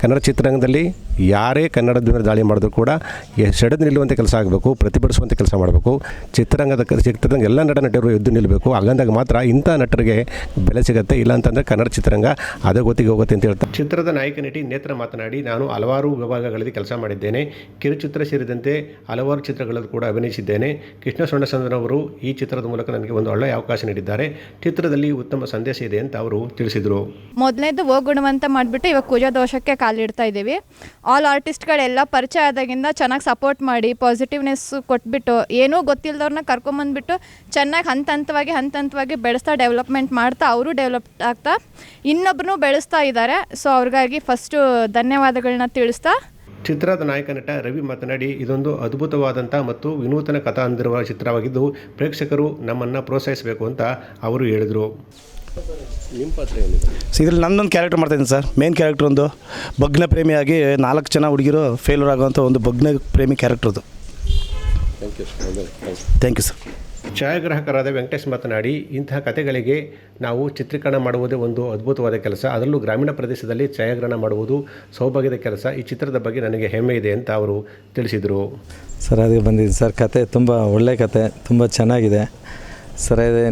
ಕನ್ನಡ ಚಿತ್ರರಂಗದಲ್ಲಿ ಯಾರೇ ಕನ್ನಡದ ಮೇಲೆ ದಾಳಿ ಮಾಡಿದ್ರು ಕೂಡ ಎ- ಸೆಡೆದು ನಿಲ್ಲುವಂಥ ಕೆಲಸ ಆಗಬೇಕು ಪ್ರತಿಭಟಿಸುವಂಥ ಕೆಲಸ ಮಾಡಬೇಕು ಚಿತ್ರರಂಗದ ಚಿತ್ರರಂಗ ಎಲ್ಲ ನಟ ನಟರು ಎದ್ದು ನಿಲ್ಲಬೇಕು ಹಾಗಂದಾಗ ಮಾತ್ರ ಇಂಥ ನಟರಿಗೆ ಬೆಲೆ ಸಿಗುತ್ತೆ ಇಲ್ಲ ಅಂತಂದರೆ ಕನ್ನಡ ಚಿತ್ರರಂಗ ಅದೇ ಗೊತ್ತಿಗೆ ಹೋಗುತ್ತೆ ಅಂತ ಹೇಳ್ತಾರೆ. ಚಿತ್ರದ ನಾಯಕ ನಟಿ ನೇತ್ರ ಮಾತನಾಡಿ ನಾನು ಹಲವಾರು ವಿಭಾಗಗಳಲ್ಲಿ ಕೆಲಸ ಮಾಡಿದ್ದೇನೆ ಕಿರುಚಿತ್ರ ಸೇರಿದಂತೆ ಹಲವಾರು ಚಿತ್ರಗಳಲ್ಲೂ ಕೂಡ ಅಭಿನಯಿಸಿದ್ದೇನೆ. ಕೃಷ್ಣ ಸೊಣ್ಣಸಂದ್ರವರು ಈ ಚಿತ್ರದ ಮೂಲಕ ನನಗೆ ಒಂದು ಒಳ್ಳೆಯ ಅವಕಾಶ ನೀಡಿದ್ದಾರೆ. ಚಿತ್ರದಲ್ಲಿ ಉತ್ತಮ ಸಂದೇಶ ಇದೆ ಅಂತ ಅವರು ತಿಳಿಸಿದರು. ಮೊದಲನೇದು ಹೋಗುಣವಂತ ಮಾಡಿಬಿಟ್ಟು ಇವಾಗ ಪೂಜಾ ದೋಷಕ್ಕೆ ಕಾಲಿಡ್ತಾ ಇದ್ದೀವಿ. ಆಲ್ ಆರ್ಟಿಸ್ಟ್ಗಳೆಲ್ಲ ಪರಿಚಯ ಆದಾಗಿಂದ ಚೆನ್ನಾಗಿ ಸಪೋರ್ಟ್ ಮಾಡಿ ಪಾಸಿಟಿವ್ನೆಸ್ ಕೊಟ್ಬಿಟ್ಟು, ಏನೂ ಗೊತ್ತಿಲ್ಲದವ್ರನ್ನ ಕರ್ಕೊಂಬಂದ್ಬಿಟ್ಟು ಚೆನ್ನಾಗಿ ಹಂತ ಹಂತವಾಗಿ ಹಂತ ಹಂತವಾಗಿ ಬೆಳೆಸ್ತಾ ಡೆವಲಪ್ಮೆಂಟ್ ಮಾಡ್ತಾ ಅವರು ಡೆವಲಪ್ ಆಗ್ತಾ ಇನ್ನೊಬ್ಬರು ಬೆಳೆಸ್ತಾ ಇದ್ದಾರೆ ಸೊ ಅವ್ರಿಗಾಗಿ ಫಸ್ಟು ಧನ್ಯವಾದಗಳನ್ನ ತಿಳಿಸ್ತಾ. ಚಿತ್ರದ ನಾಯಕ ನಟ ರವಿ ಮಾತನಾಡಿ, ಇದೊಂದು ಅದ್ಭುತವಾದಂಥ ಮತ್ತು ವಿನೂತನ ಕಥಾ ಹೊಂದಿರುವ ಚಿತ್ರವಾಗಿದ್ದು ಪ್ರೇಕ್ಷಕರು ನಮ್ಮನ್ನು ಪ್ರೋತ್ಸಾಹಿಸಬೇಕು ಅಂತ ಅವರು ಹೇಳಿದರು. ಇದ್ರಲ್ಲಿ ನಂದೊಂದು ಕ್ಯಾರೆಕ್ಟರ್ ಮಾಡ್ತಾಯಿದ್ದೀನಿ ಸರ್ ಮೇನ್ ಕ್ಯಾರೆಕ್ಟರ್ ಒಂದು ಭಗ್ನ ಪ್ರೇಮಿಯಾಗಿ ನಾಲ್ಕು ಜನ ಹುಡುಗಿರು ಫೇಲ್ಯೂರ್ ಆಗುವಂಥ ಒಂದು ಭಗ್ನ ಪ್ರೇಮಿ ಕ್ಯಾರೆಕ್ಟರ್ದು ಥ್ಯಾಂಕ್ ಯು ಸರ್ ಛಾಯಾಗ್ರಾಹಕರಾದ ವೆಂಕಟೇಶ್ ಮಾತನಾಡಿ ಇಂತಹ ಕಥೆಗಳಿಗೆ ನಾವು ಚಿತ್ರೀಕರಣ ಮಾಡುವುದೇ ಒಂದು ಅದ್ಭುತವಾದ ಕೆಲಸ. ಅದರಲ್ಲೂ ಗ್ರಾಮೀಣ ಪ್ರದೇಶದಲ್ಲಿ ಛಾಯಾಗ್ರಹಣ ಮಾಡುವುದು ಸೌಭಾಗ್ಯದ ಕೆಲಸ. ಈ ಚಿತ್ರದ ಬಗ್ಗೆ ನನಗೆ ಹೆಮ್ಮೆ ಇದೆ ಅಂತ ಅವರು ತಿಳಿಸಿದರು. ಸರ್ ಅದಕ್ಕೆ ಬಂದಿದ್ದೀನಿ. ಸರ್ ಕತೆ ತುಂಬ ಒಳ್ಳೆಯ ಕತೆ ತುಂಬ ಚೆನ್ನಾಗಿದೆ. ಸರ್ ಇದೆ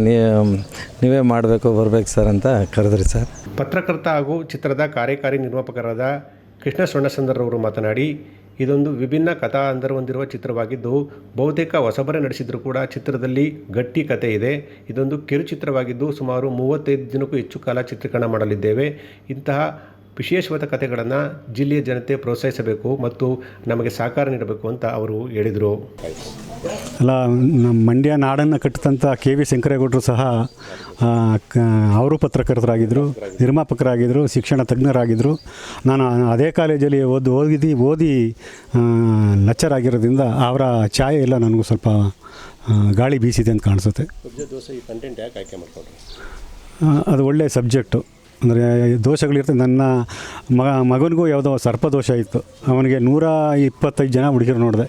ನೀವೇ ಮಾಡಬೇಕು, ಬರಬೇಕು ಸರ್ ಅಂತ ಕರೆದ್ರಿ ಸರ್. ಪತ್ರಕರ್ತ ಹಾಗೂ ಚಿತ್ರದ ಕಾರ್ಯಕಾರಿ ನಿರ್ಮಾಪಕರಾದ ಕೃಷ್ಣ ಸೊಣ್ಣಸಂದರ್ರವರು ಮಾತನಾಡಿ, ಇದೊಂದು ವಿಭಿನ್ನ ಕಥಾ ಅಂತರ ಹೊಂದಿರುವ ಚಿತ್ರವಾಗಿದ್ದು, ಬಹುತೇಕ ಹೊಸಬರೇ ನಡೆಸಿದರೂ ಕೂಡ ಚಿತ್ರದಲ್ಲಿ ಗಟ್ಟಿ ಕತೆ ಇದೆ. ಇದೊಂದು ಕಿರುಚಿತ್ರವಾಗಿದ್ದು ಸುಮಾರು ಮೂವತ್ತೈದು ದಿನಕ್ಕೂ ಹೆಚ್ಚು ಕಾಲ ಚಿತ್ರೀಕರಣ ಮಾಡಲಿದ್ದೇವೆ. ಇಂತಹ ವಿಶೇಷವಾದ ಕಥೆಗಳನ್ನು ಜಿಲ್ಲೆಯ ಜನತೆ ಪ್ರೋತ್ಸಾಹಿಸಬೇಕು ಮತ್ತು ನಮಗೆ ಸಹಕಾರ ನೀಡಬೇಕು ಅಂತ ಅವರು ಹೇಳಿದರು. ಅಲ್ಲ ನಮ್ಮ ಮಂಡ್ಯ ನಾಡನ್ನು ಕಟ್ಟಿದಂಥ ಕೆ ವಿ ಶಂಕರೇಗೌಡರು ಸಹ ಅವರು ಪತ್ರಕರ್ತರಾಗಿದ್ದರು ನಿರ್ಮಾಪಕರಾಗಿದ್ದರು ಶಿಕ್ಷಣ ತಜ್ಞರಾಗಿದ್ದರು ನಾನು ಅದೇ ಕಾಲೇಜಲ್ಲಿ ಓದಿ ಓದಿದ್ದು ಓದಿ ಲೆಕ್ಚರ್ ಆಗಿರೋದ್ರಿಂದ ಅವರ ಛಾಯೆ ಎಲ್ಲ ನನಗೂ ಸ್ವಲ್ಪ ಗಾಳಿ ಬೀಸಿದೆ ಅಂತ ಕಾಣಿಸುತ್ತೆ. ಅದು ಒಳ್ಳೆಯ ಸಬ್ಜೆಕ್ಟು. ಅಂದರೆ ದೋಷಗಳಿರ್ತದೆ ನನ್ನ ಮಗ ಮಗನಿಗೂ ಯಾವುದೋ ಸರ್ಪದೋಷ ಇತ್ತು. ಅವನಿಗೆ ನೂರ ಇಪ್ಪತ್ತೈದು ಜನ ಹುಡುಗಿರು ನೋಡಿದೆ.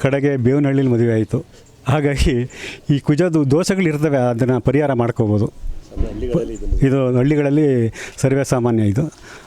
ಕಡೆಗೆ ಬೇವನಹಳ್ಳಿಲಿ ಮದುವೆ ಆಯಿತು. ಹಾಗಾಗಿ ಈ ಕುಜದು ದೋಷಗಳಿರ್ತವೆ ಅದನ್ನು ಪರಿಹಾರ ಮಾಡ್ಕೋಬೋದು. ಇದು ಹಳ್ಳಿಗಳಲ್ಲಿ ಸರ್ವೇ ಸಾಮಾನ್ಯ ಇದು.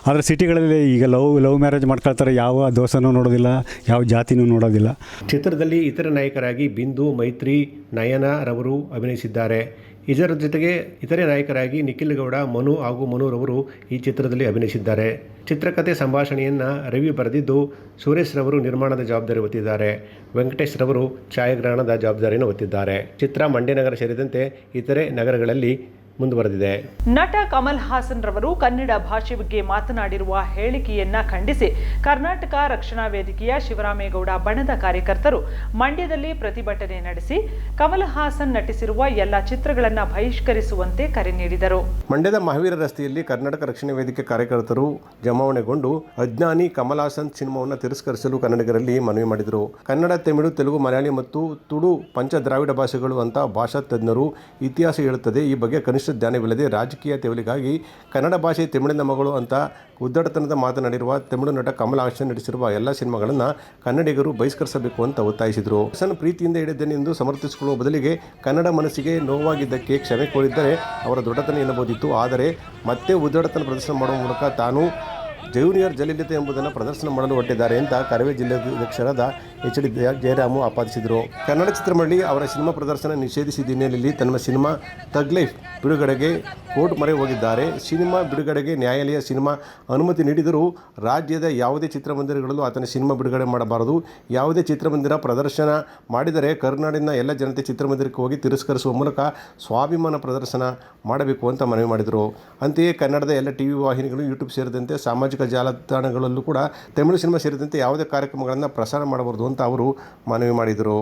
ಆದರೆ ಸಿಟಿಗಳಲ್ಲಿ ಈಗ ಲವ್ ಲವ್ ಮ್ಯಾರೇಜ್ ಮಾಡ್ಕೊಳ್ತಾರೆ, ಯಾವ ದೋಷನೂ ನೋಡೋದಿಲ್ಲ, ಯಾವ ಜಾತಿನೂ ನೋಡೋದಿಲ್ಲ. ಚಿತ್ರದಲ್ಲಿ ಇತರ ನಾಯಕರಾಗಿ ಬಿಂದು, ಮೈತ್ರಿ, ನಯನ ರವರು ಅಭಿನಯಿಸಿದ್ದಾರೆ. ಇದರ ಜೊತೆಗೆ ಇತರೆ ನಾಯಕರಾಗಿ ನಿಖಿಲ್ ಗೌಡ, ಮನು ಹಾಗೂ ಮನುರವರು ಈ ಚಿತ್ರದಲ್ಲಿ ಅಭಿನಯಿಸಿದ್ದಾರೆ. ಚಿತ್ರಕಥೆ ಸಂಭಾಷಣೆಯನ್ನು ರವಿ ಬರೆದಿದ್ದು, ಸುರೇಶ್ ರವರು ನಿರ್ಮಾಣದ ಜವಾಬ್ದಾರಿ ಹೊತ್ತಿದ್ದಾರೆ. ವೆಂಕಟೇಶ್ ರವರು ಛಾಯಾಗ್ರಹಣದ ಜವಾಬ್ದಾರಿಯನ್ನು ಹೊತ್ತಿದ್ದಾರೆ. ಚಿತ್ರ ಮಂಡ್ಯನಗರ ಸೇರಿದಂತೆ ಇತರೆ ನಗರಗಳಲ್ಲಿ ಮುಂದುವರೆದಿದೆ. ನಟ ಕಮಲ್ ಹಾಸನ್ ರವರು ಕನ್ನಡ ಭಾಷೆ ಬಗ್ಗೆ ಮಾತನಾಡಿರುವ ಹೇಳಿಕೆಯನ್ನ ಖಂಡಿಸಿ ಕರ್ನಾಟಕ ರಕ್ಷಣಾ ವೇದಿಕೆಯ ಶಿವರಾಮೇಗೌಡ ಬಣದ ಕಾರ್ಯಕರ್ತರು ಮಂಡ್ಯದಲ್ಲಿ ಪ್ರತಿಭಟನೆ ನಡೆಸಿ ಕಮಲ್ ಹಾಸನ್ ನಟಿಸಿರುವ ಎಲ್ಲ ಚಿತ್ರಗಳನ್ನು ಬಹಿಷ್ಕರಿಸುವಂತೆ ಕರೆ ನೀಡಿದರು. ಮಂಡ್ಯದ ಮಹಾವೀರ ರಸ್ತೆಯಲ್ಲಿ ಕರ್ನಾಟಕ ರಕ್ಷಣಾ ವೇದಿಕೆ ಕಾರ್ಯಕರ್ತರು ಜಮಾವಣೆಗೊಂಡು ಅಜ್ಞಾನಿ ಕಮಲ್ ಹಾಸನ್ ಸಿನಿಮಾವನ್ನು ತಿರಸ್ಕರಿಸಲು ಕನ್ನಡಿಗರಲ್ಲಿ ಮನವಿ ಮಾಡಿದರು. ಕನ್ನಡ ತಮಿಳು ತೆಲುಗು ಮಲಯಾಳಿ ಮತ್ತು ತುಳು ಪಂಚ ದ್ರಾವಿಡ ಭಾಷೆಗಳು ಅಂತ ಭಾಷಾ ತಜ್ಞರು ಇತಿಹಾಸ ಹೇಳುತ್ತದೆ. ಈ ಬಗ್ಗೆ ಕನಿಷ್ಠ ಜ್ಞಾನವಿಲ್ಲದೆ ರಾಜಕೀಯ ತೆವಲಿಗಾಗಿ ಕನ್ನಡ ಭಾಷೆ ತಮಿಳಿನ ಮಗಳು ಅಂತ ಉದ್ದಡತನದ ಮಾತನಾಡಿರುವ ತಮಿಳು ನಟ ಕಮಲ್ ಹಾಸನ್ ನಡೆಸಿರುವ ಎಲ್ಲ ಸಿನಿಮಾಗಳನ್ನು ಕನ್ನಡಿಗರು ಬಹಿಷ್ಕರಿಸಬೇಕು ಅಂತ ಒತ್ತಾಯಿಸಿದರು. ಹಾಸನ್ ಪ್ರೀತಿಯಿಂದ ಹೇಳಿದ್ದೇನೆ ಎಂದು ಸಮರ್ಥಿಸಿಕೊಳ್ಳುವ ಬದಲಿಗೆ ಕನ್ನಡ ಮನಸ್ಸಿಗೆ ನೋವಾಗಿದ್ದಕ್ಕೆ ಕ್ಷಮೆ ಕೋರಿದ್ದರೆ ಅವರ ದೊಡ್ಡತನ ಎನ್ನಬಹುದಿತ್ತು. ಆದರೆ ಮತ್ತೆ ಉದ್ದಡತನ ಪ್ರದರ್ಶನ ಮಾಡುವ ಮೂಲಕ ತಾನು ಜೂನಿಯರ್ ಜಲಲಿತ ಎಂಬುದನ್ನು ಪ್ರದರ್ಶನ ಮಾಡಲು ಹೊಟ್ಟಿದ್ದಾರೆ ಅಂತ ಕರವೇ ಜಿಲ್ಲಾಧ್ಯಕ್ಷರಾದ ಎಚ್ ಡಿ ಜಯರಾಮು ಆಪಾದಿಸಿದರು. ಕನ್ನಡ ಚಿತ್ರಮಂಡಳಿ ಅವರ ಸಿನಿಮಾ ಪ್ರದರ್ಶನ ನಿಷೇಧಿಸಿದ ಹಿನ್ನೆಲೆಯಲ್ಲಿ ತನ್ನ ಸಿನಿಮಾ ತಗ್ ಲೈಫ್ ಬಿಡುಗಡೆಗೆ ಕೋರ್ಟ್ ಮೊರೆ ಹೋಗಿದ್ದಾರೆ. ಸಿನಿಮಾ ಬಿಡುಗಡೆಗೆ ನ್ಯಾಯಾಲಯ ಸಿನಿಮಾ ಅನುಮತಿ ನೀಡಿದರೂ ರಾಜ್ಯದ ಯಾವುದೇ ಚಿತ್ರಮಂದಿರಗಳಲ್ಲೂ ಆತನ ಸಿನಿಮಾ ಬಿಡುಗಡೆ ಮಾಡಬಾರದು. ಯಾವುದೇ ಚಿತ್ರಮಂದಿರ ಪ್ರದರ್ಶನ ಮಾಡಿದರೆ ಕರ್ನಾಡಿನ ಎಲ್ಲ ಜನತೆ ಚಿತ್ರಮಂದಿರಕ್ಕೆ ಹೋಗಿ ತಿರಸ್ಕರಿಸುವ ಮೂಲಕ ಸ್ವಾಭಿಮಾನ ಪ್ರದರ್ಶನ ಮಾಡಬೇಕು ಅಂತ ಮನವಿ ಮಾಡಿದರು. ಅಂತೆಯೇ ಕನ್ನಡದ ಎಲ್ಲ ಟಿವಿ ವಾಹಿನಿಗಳು ಯೂಟ್ಯೂಬ್ ಸೇರಿದಂತೆ ಸಾಮಾಜಿಕ ಜಾಲತಾಣಗಳಲ್ಲೂ ಕೂಡ ತಮಿಳು ಸಿನಿಮಾ ಸೇರಿದಂತೆ ಯಾವುದೇ ಕಾರ್ಯಕ್ರಮಗಳನ್ನು ಪ್ರಸಾರ ಮಾಡಬಾರದು ಅಂತ ಅವರು ಮನವಿ ಮಾಡಿದರು.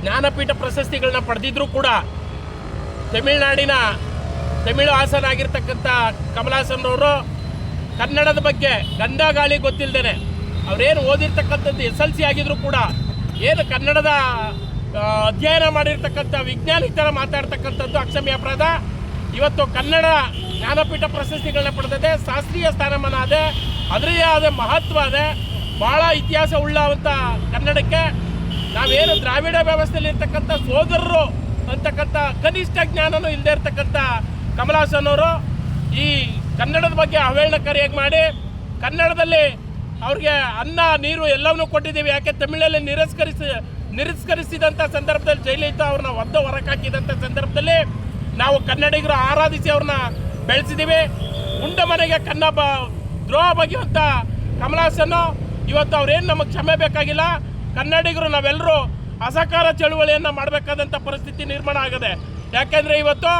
ಜ್ಞಾನಪೀಠ ಪ್ರಶಸ್ತಿಗಳನ್ನ ಪಡೆದಿದ್ರು ಕೂಡ ತಮಿಳುನಾಡಿನ ತಮಿಳು ಹಾಸನ ಆಗಿರ್ತಕ್ಕಂಥ ಕಮಲಾಸನ್ ಅವರು ಕನ್ನಡದ ಬಗ್ಗೆ ಗಂಧ ಗಾಳಿ ಗೊತ್ತಿಲ್ಲದೇನೆ ಅವರೇನು ಓದಿರ್ತಕ್ಕಂಥದ್ದು ಎಸ್ ಎಲ್ ಸಿ ಆಗಿದ್ರು ಕೂಡ ಏನು ಕನ್ನಡದ ಅಧ್ಯಯನ ಮಾಡಿರ್ತಕ್ಕಂಥ ವಿಜ್ಞಾನಿ ಥರ ಮಾತಾಡ್ತಕ್ಕಂಥದ್ದು ಅಕ್ಷಮ್ಯ ಅಪರಾಧ ಇವತ್ತು ಕನ್ನಡ ಜ್ಞಾನಪೀಠ ಪ್ರಶಸ್ತಿಗಳನ್ನ ಪಡೆದಿದೆ ಶಾಸ್ತ್ರೀಯ ಸ್ಥಾನಮಾನ ಅದೇ. ಅದರದೇ ಆದ ಮಹತ್ವ ಅದೇ. ಭಾಳ ಇತಿಹಾಸ ಉಳ್ಳವಂಥ ಕನ್ನಡಕ್ಕೆ. ನಾವೇನು ದ್ರಾವಿಡ ವ್ಯವಸ್ಥೆಯಲ್ಲಿ ಇರ್ತಕ್ಕಂಥ ಸೋದರರು ಅಂತಕ್ಕಂಥ ಕನಿಷ್ಠ ಜ್ಞಾನನೂ ಇಲ್ಲದೆ ಇರ್ತಕ್ಕಂಥ ಕಮಲಾಸನ್ ಅವರು ಈ ಕನ್ನಡದ ಬಗ್ಗೆ ಅವಹೇಳನಕಾರಿಯಾಗಿ ಮಾಡಿ ಕನ್ನಡದಲ್ಲಿ ಅವ್ರಿಗೆ ಅನ್ನ, ನೀರು ಎಲ್ಲವನ್ನೂ ಕೊಟ್ಟಿದ್ದೀವಿ. ಯಾಕೆ ತಮಿಳಲ್ಲಿ ನಿರಸ್ಕರಿಸಿ, ನಿರಸ್ಕರಿಸಿದಂಥ ಸಂದರ್ಭದಲ್ಲಿ ಜೈಲಿತ್ತು ಅವ್ರನ್ನ ಒದ್ದ ಹೊರಕಾಕಿದಂಥ ಸಂದರ್ಭದಲ್ಲಿ ನಾವು ಕನ್ನಡಿಗರು ಆರಾಧಿಸಿ ಅವ್ರನ್ನ ಬೆಳೆಸಿದ್ದೀವಿ. ಉಂಡ ಮನೆಗೆ ಕನ್ನ ಬ ದ್ರೋಹ ಬಗೆಯುವಂಥ ಕಮಲಾಸನ್ನು ಇವತ್ತು ಅವ್ರೇನು ನಮಗೆ ಕ್ಷಮೆ ಬೇಕಾಗಿಲ್ಲ. ಕನ್ನಡಿಗರು ನಾವೆಲ್ಲರೂ ಅಸಹಕಾರ ಚಳುವಳಿಯನ್ನು ಮಾಡಬೇಕಾದಂಥ ಪರಿಸ್ಥಿತಿ ನಿರ್ಮಾಣ ಆಗಿದೆ. ಯಾಕೆಂದರೆ ಇವತ್ತು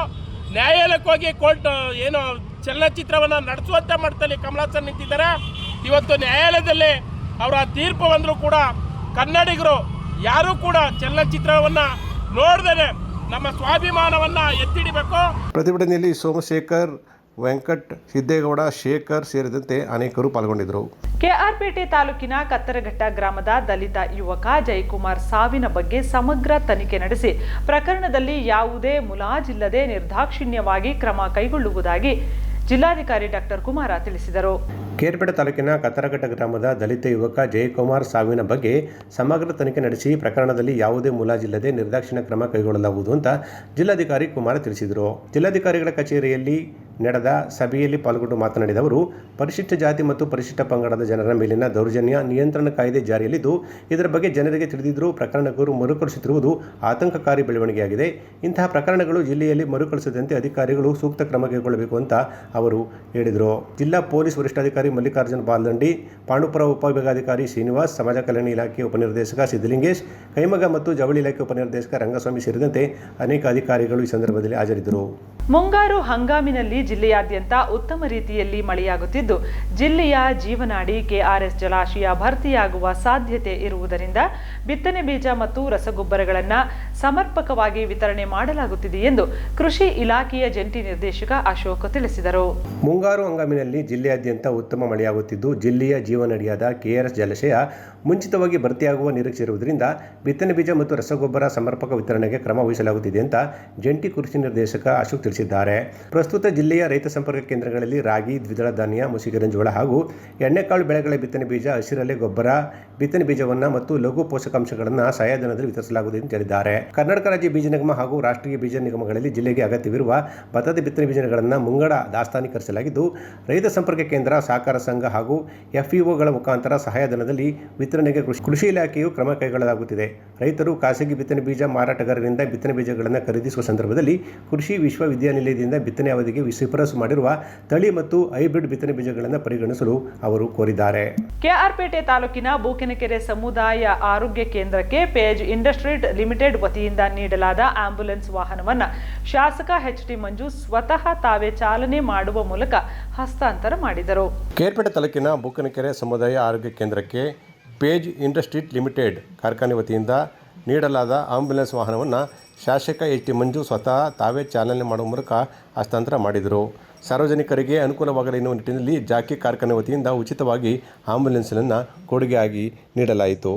ನ್ಯಾಯಾಲಯಕ್ಕೆ ಹೋಗಿ ಕೋರ್ಟ್, ಏನು ಚಲನಚಿತ್ರವನ್ನು ನಡೆಸುವಂಥ ಮಟ್ಟದಲ್ಲಿ ಕಮಲಾಸನ್ ನಿಂತಿದ್ದಾರೆ. ಇವತ್ತು ನ್ಯಾಯಾಲಯದಲ್ಲಿ ಅವರ ತೀರ್ಪು ಬಂದರೂ ಕೂಡ ಕನ್ನಡಿಗರು ಯಾರೂ ಕೂಡ ಚಲನಚಿತ್ರವನ್ನು ನೋಡ್ದೇನೆ ನಮ್ಮ ಸ್ವಾಭಿಮಾನವನ್ನು ಎತ್ತಿಡಿಬೇಕು. ಪ್ರತಿಭಟನೆಯಲ್ಲಿ ಸೋಮಶೇಖರ್ ವೆಂಕಟ್ ಸಿದ್ದೇಗೌಡ ಶೇಖರ್ ಸೇರಿದಂತೆ ಅನೇಕರು ಪಾಲ್ಗೊಂಡಿದ್ದರು. ಕೆಆರ್ಪೇಟೆ ತಾಲೂಕಿನ ಕತ್ತರಘಟ್ಟ ಗ್ರಾಮದ ದಲಿತ ಯುವಕ ಜಯಕುಮಾರ್ ಸಾವಿನ ಬಗ್ಗೆ ಸಮಗ್ರ ತನಿಖೆ ನಡೆಸಿ ಪ್ರಕರಣದಲ್ಲಿ ಯಾವುದೇ ಮುಲಾಜಿಲ್ಲದೆ ನಿರ್ದಾಕ್ಷಿಣ್ಯವಾಗಿ ಕ್ರಮ ಕೈಗೊಳ್ಳುವುದಾಗಿ ಜಿಲ್ಲಾಧಿಕಾರಿ ಡಾಕ್ಟರ್ ಕುಮಾರ ತಿಳಿಸಿದರು. ಕೇರ್ಪೇಟೆ ತಾಲೂಕಿನ ಕತ್ತರಘಟ್ಟ ಗ್ರಾಮದ ದಲಿತ ಯುವಕ ಜಯಕುಮಾರ್ ಸಾವಿನ ಬಗ್ಗೆ ಸಮಗ್ರ ತನಿಖೆ ನಡೆಸಿ ಪ್ರಕರಣದಲ್ಲಿ ಯಾವುದೇ ಮುಲಾಜಿಲ್ಲದೆ ನಿರ್ದಾಕ್ಷಿಣ್ಯ ಕ್ರಮ ಕೈಗೊಳ್ಳಲಾಗುವುದು ಅಂತ ಜಿಲ್ಲಾಧಿಕಾರಿ ಕುಮಾರ್ ತಿಳಿಸಿದರು. ಜಿಲ್ಲಾಧಿಕಾರಿಗಳ ಕಚೇರಿಯಲ್ಲಿ ನಡೆದ ಸಭೆಯಲ್ಲಿ ಪಾಲ್ಗೊಂಡು ಮಾತನಾಡಿದ ಅವರು, ಪರಿಶಿಷ್ಟ ಜಾತಿ ಮತ್ತು ಪರಿಶಿಷ್ಟ ಪಂಗಡದ ಜನರ ಮೇಲಿನ ದೌರ್ಜನ್ಯ ನಿಯಂತ್ರಣ ಕಾಯ್ದೆ ಜಾರಿಯಲ್ಲಿದ್ದು, ಇದರ ಬಗ್ಗೆ ಜನರಿಗೆ ತಿಳಿದಿದ್ದರೂ ಪ್ರಕರಣಗಳು ಮರುಕಳಿಸುತ್ತಿರುವುದು ಆತಂಕಕಾರಿ ಬೆಳವಣಿಗೆಯಾಗಿದೆ. ಇಂತಹ ಪ್ರಕರಣಗಳು ಜಿಲ್ಲೆಯಲ್ಲಿ ಮರುಕಳಿಸದಂತೆ ಅಧಿಕಾರಿಗಳು ಸೂಕ್ತ ಕ್ರಮ ಕೈಗೊಳ್ಳಬೇಕು ಅಂತ ಅವರು ಹೇಳಿದರು. ಜಿಲ್ಲಾ ಪೊಲೀಸ್ ವರಿಷ್ಠಾಧಿಕಾರಿ ಮಲ್ಲಿಕಾರ್ಜುನ್ ಬಾಲ್ದಂಡಿ, ಪಾಂಡುಪುರ ಉಪವಿಭಾಗಾಧಿಕಾರಿ ಶ್ರೀನಿವಾಸ್, ಸಮಾಜ ಕಲ್ಯಾಣ ಇಲಾಖೆ ಉಪನಿರ್ದೇಶಕ ಸಿದ್ದಲಿಂಗೇಶ್ ಕೈಮಗ ಮತ್ತು ಜವಳಿ ಇಲಾಖೆ ಉಪನಿರ್ದೇಶಕ ರಂಗಸ್ವಾಮಿ ಸೇರಿದಂತೆ ಅನೇಕ ಅಧಿಕಾರಿಗಳು ಈ ಸಂದರ್ಭದಲ್ಲಿ ಹಾಜರಿದ್ದರು. ಮುಂಗಾರು ಹಂಗಾಮಿನಲ್ಲಿ ಜಿಲ್ಲೆಯಾದ್ಯಂತ ಉತ್ತಮ ರೀತಿಯಲ್ಲಿ ಮಳೆಯಾಗುತ್ತಿದ್ದು, ಜಿಲ್ಲೆಯ ಜೀವನಾಡಿ ಕೆಆರ್ಎಸ್ ಜಲಾಶಯ ಭರ್ತಿಯಾಗುವ ಸಾಧ್ಯತೆ ಇರುವುದರಿಂದ ಬಿತ್ತನೆ ಬೀಜ ಮತ್ತು ರಸಗೊಬ್ಬರಗಳನ್ನು ಸಮರ್ಪಕವಾಗಿ ವಿತರಣೆ ಮಾಡಲಾಗುತ್ತಿದೆ ಎಂದು ಕೃಷಿ ಇಲಾಖೆಯ ಜಂಟಿ ನಿರ್ದೇಶಕ ಅಶೋಕ್ ತಿಳಿಸಿದರು. ಮುಂಗಾರು ಹಂಗಾಮಿನಲ್ಲಿ ಜಿಲ್ಲೆಯಾದ್ಯಂತ ಉತ್ತಮ ಮಳೆಯಾಗುತ್ತಿದ್ದು, ಜಿಲ್ಲೆಯ ಜೀವನಡಿಯಾದ ಕೆಆರ್ಎಸ್ ಜಲಾಶಯ ಮುಂಚಿತವಾಗಿ ಭರ್ತಿಯಾಗುವ ನಿರೀಕ್ಷೆ ಇರುವುದರಿಂದ ಬಿತ್ತನೆ ಬೀಜ ಮತ್ತು ರಸಗೊಬ್ಬರ ಸಮರ್ಪಕ ವಿತರಣೆಗೆ ಕ್ರಮ ವಹಿಸಲಾಗುತ್ತಿದೆ ಅಂತ ಜಂಟಿ ಕೃಷಿ ನಿರ್ದೇಶಕ ಅಶೋಕ್ ತಿಳಿಸಿದ್ದಾರೆ. ಪ್ರಸ್ತುತ ಜಿಲ್ಲೆಯ ರೈತ ಸಂಪರ್ಕ ಕೇಂದ್ರಗಳಲ್ಲಿ ರಾಗಿ, ದ್ವಿದಳ ಧಾನ್ಯ ಮುಸುಕಿನ ಜೋಳ ಹಾಗೂ ಎಣ್ಣೆಕಾಳು ಬೆಳೆಗಳ ಬಿತ್ತನೆ ಬೀಜ, ಹಸಿರಲೆ ಗೊಬ್ಬರ ಬಿತ್ತನೆ ಬೀಜವನ್ನು ಮತ್ತು ಲಘು ಪೋಷಕಾಂಶಗಳನ್ನು ಸಹಾಯಧನದಲ್ಲಿ ವಿತರಿಸಲಾಗುವುದು ಎಂದು ಹೇಳಿದ್ದಾರೆ. ಕರ್ನಾಟಕ ರಾಜ್ಯ ಬೀಜ ನಿಗಮ ಹಾಗೂ ರಾಷ್ಟ್ರೀಯ ಬೀಜ ನಿಗಮಗಳಲ್ಲಿ ಜಿಲ್ಲೆಗೆ ಅಗತ್ಯವಿರುವ ಭತ್ತದ ಬಿತ್ತನೆ ಬೀಜಗಳನ್ನು ಮುಂಗಡ ದಾಸ್ತಾನೀಕರಿಸಲಾಗಿದ್ದು, ರೈತ ಸಂಪರ್ಕ ಕೇಂದ್ರ, ಸಹಕಾರ ಸಂಘ ಹಾಗೂ ಎಫ್ಇಒಗಳ ಮುಖಾಂತರ ಸಹಾಯಧನದಲ್ಲಿ ವಿತರಣೆಗೆ ಕೃಷಿ ಕೃಷಿ ಇಲಾಖೆಯು ಕ್ರಮ ಕೈಗೊಳ್ಳಲಾಗುತ್ತಿದೆ. ರೈತರು ಖಾಸಗಿ ಬಿತ್ತನೆ ಬೀಜ ಮಾರಾಟಗಾರರಿಂದ ಬಿತ್ತನೆ ಬೀಜಗಳನ್ನು ಖರೀದಿಸುವ ಸಂದರ್ಭದಲ್ಲಿ ಕೃಷಿ ವಿಶ್ವವಿದ್ಯಾನಿಲಯದಿಂದ ಬಿತ್ತನೆ ಅವಧಿಗೆ ಶಿಫಾರಸು ಮಾಡಿರುವ ತಳಿ ಮತ್ತು ಹೈಬ್ರಿಡ್ ಬಿತ್ತನೆ ಬೀಜಗಳನ್ನು ಪರಿಗಣಿಸಲು ಅವರು ಕೋರಿದ್ದಾರೆ. ಕೆಆರ್ಪೇಟೆ ತಾಲೂಕಿನ ಬೂಕಿನಕೆರೆ ಸಮುದಾಯ ಆರೋಗ್ಯ ಕೇಂದ್ರಕ್ಕೆ ಪೇಜ್ ಇಂಡಸ್ಟ್ರೀಟ್ ಲಿಮಿಟೆಡ್ ವತಿಯಿಂದ ನೀಡಲಾದ ಆಂಬ್ಯುಲೆನ್ಸ್ ವಾಹನವನ್ನು ಶಾಸಕ ಎಚ್ ಟಿ ಮಂಜು ಸ್ವತಃ ತಾವೇ ಚಾಲನೆ ಮಾಡುವ ಮೂಲಕ ಹಸ್ತಾಂತರ ಮಾಡಿದರು. ಕೇರ್ಪೇಟೆ ತಾಲೂಕಿನ ಬುಕ್ಕನಕೆರೆ ಸಮುದಾಯ ಆರೋಗ್ಯ ಕೇಂದ್ರಕ್ಕೆ ಪೇಜ್ ಇಂಡಸ್ಟ್ರೀಟ್ ಲಿಮಿಟೆಡ್ ಕಾರ್ಖಾನೆ ವತಿಯಿಂದ ನೀಡಲಾದ ಆಂಬ್ಯುಲೆನ್ಸ್ ವಾಹನವನ್ನು ಶಾಸಕ ಎಚ್ ಟಿ ಮಂಜು ಸ್ವತಃ ತಾವೇ ಚಾಲನೆ ಮಾಡುವ ಮೂಲಕ ಹಸ್ತಾಂತರ ಮಾಡಿದರು. ಸಾರ್ವಜನಿಕರಿಗೆ ಅನುಕೂಲವಾಗಲಿ ಎನ್ನುವ ನಿಟ್ಟಿನಲ್ಲಿ ಜಾಕಿ ಕಾರ್ಖಾನೆ ವತಿಯಿಂದ ಉಚಿತವಾಗಿ ಆಂಬ್ಯುಲೆನ್ಸ್ಗಳನ್ನು ಕೊಡುಗೆಯಾಗಿ ನೀಡಲಾಯಿತು.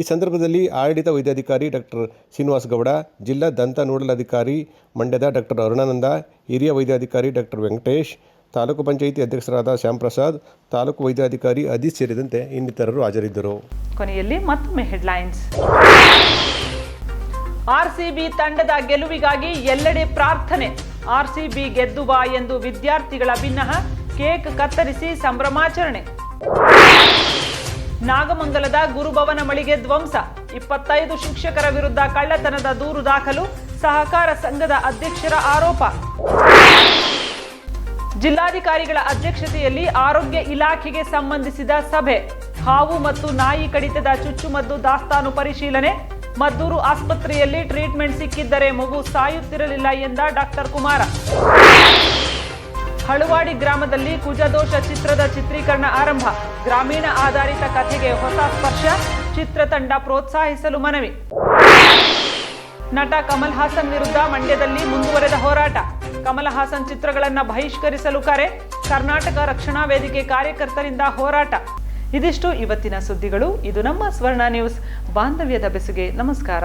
ಈ ಸಂದರ್ಭದಲ್ಲಿ ಆಡಳಿತ ವೈದ್ಯಾಧಿಕಾರಿ ಡಾಕ್ಟರ್ ಶ್ರೀನಿವಾಸ್ ಗೌಡ, ಜಿಲ್ಲಾ ದಂತ ನೋಡಲ್ ಅಧಿಕಾರಿ ಮಂಡ್ಯದ ಡಾಕ್ಟರ್ ಅರುಣಾನಂದ, ಹಿರಿಯ ವೈದ್ಯಾಧಿಕಾರಿ ಡಾಕ್ಟರ್ ವೆಂಕಟೇಶ್ ತಾಲೂಕು ಪಂಚಾಯಿತಿ ಅಧ್ಯಕ್ಷರಾದ ಶ್ಯಾಂಪ್ರಸಾದ್ ತಾಲೂಕು ವೈದ್ಯಾಧಿಕಾರಿ ಅದಿ ಸೇರಿದಂತೆ ಇನ್ನಿತರರು ಹಾಜರಿದ್ದರು. ಕೊನೆಯಲ್ಲಿ ಮತ್ತೊಮ್ಮೆ ಹೆಡ್ಲೈನ್ಸ್. ಆರ್ಸಿಬಿ ತಂಡದ ಗೆಲುವಿಗಾಗಿ ಎಲ್ಲೆಡೆ ಪ್ರಾರ್ಥನೆ. ಆರ್ಸಿಬಿ ಗೆದ್ದು ಬಾ ಎಂದು ವಿದ್ಯಾರ್ಥಿಗಳ ಭಿನ್ನಹ ಕೇಕ್ ಕತ್ತರಿಸಿ ಸಂಭ್ರಮಾಚರಣೆ. ನಾಗಮಂಗಲದ ಗುರುಭವನ ಮಳಿಗೆ ಧ್ವಂಸ. ಇಪ್ಪತ್ತೈದು ಶಿಕ್ಷಕರ ವಿರುದ್ಧ ಕಳ್ಳತನದ ದೂರು ದಾಖಲು, ಸಹಕಾರ ಸಂಘದ ಅಧ್ಯಕ್ಷರ ಆರೋಪ. ಜಿಲ್ಲಾಧಿಕಾರಿಗಳ ಅಧ್ಯಕ್ಷತೆಯಲ್ಲಿ ಆರೋಗ್ಯ ಇಲಾಖೆಗೆ ಸಂಬಂಧಿಸಿದ ಸಭೆ. ಹಾವು ಮತ್ತು ನಾಯಿ ಕಡಿತದ ಚುಚ್ಚುಮದ್ದು ದಾಸ್ತಾನು ಪರಿಶೀಲನೆ. ಮದ್ದೂರು ಆಸ್ಪತ್ರೆಯಲ್ಲಿ ಟ್ರೀಟ್ಮೆಂಟ್ ಸಿಕ್ಕಿದ್ದರೆ ಮಗು ಸಾಯುತ್ತಿರಲಿಲ್ಲ ಎಂದ ಡಾಕ್ಟರ್ ಕುಮಾರ. ಹಳುವಾಡಿ ಗ್ರಾಮದಲ್ಲಿ ಕುಜದೋಷ ಚಿತ್ರದ ಚಿತ್ರೀಕರಣ ಆರಂಭ. ಗ್ರಾಮೀಣ ಆಧಾರಿತ ಕಥೆಗೆ ಹೊಸ ಸ್ಪರ್ಶ. ಚಿತ್ರತಂಡ ಪ್ರೋತ್ಸಾಹಿಸಲು ಮನವಿ. ನಟ ಕಮಲ್ ಹಾಸನ್ ವಿರುದ್ಧ ಮಂಡ್ಯದಲ್ಲಿ ಮುಂದುವರೆದ ಹೋರಾಟ. ಕಮಲ್ ಹಾಸನ್ ಚಿತ್ರಗಳನ್ನು ಬಹಿಷ್ಕರಿಸಲು ಕರೆ. ಕರ್ನಾಟಕ ರಕ್ಷಣಾ ವೇದಿಕೆ ಕಾರ್ಯಕರ್ತರಿಂದ ಹೋರಾಟ. ಇದಿಷ್ಟು ಇವತ್ತಿನ ಸುದ್ದಿಗಳು. ಇದು ನಮ್ಮ ಸ್ವರ್ಣ ನ್ಯೂಸ್. ಬಾಂಧವ್ಯದ ಬೆಸುಗೆ ನಮಸ್ಕಾರ.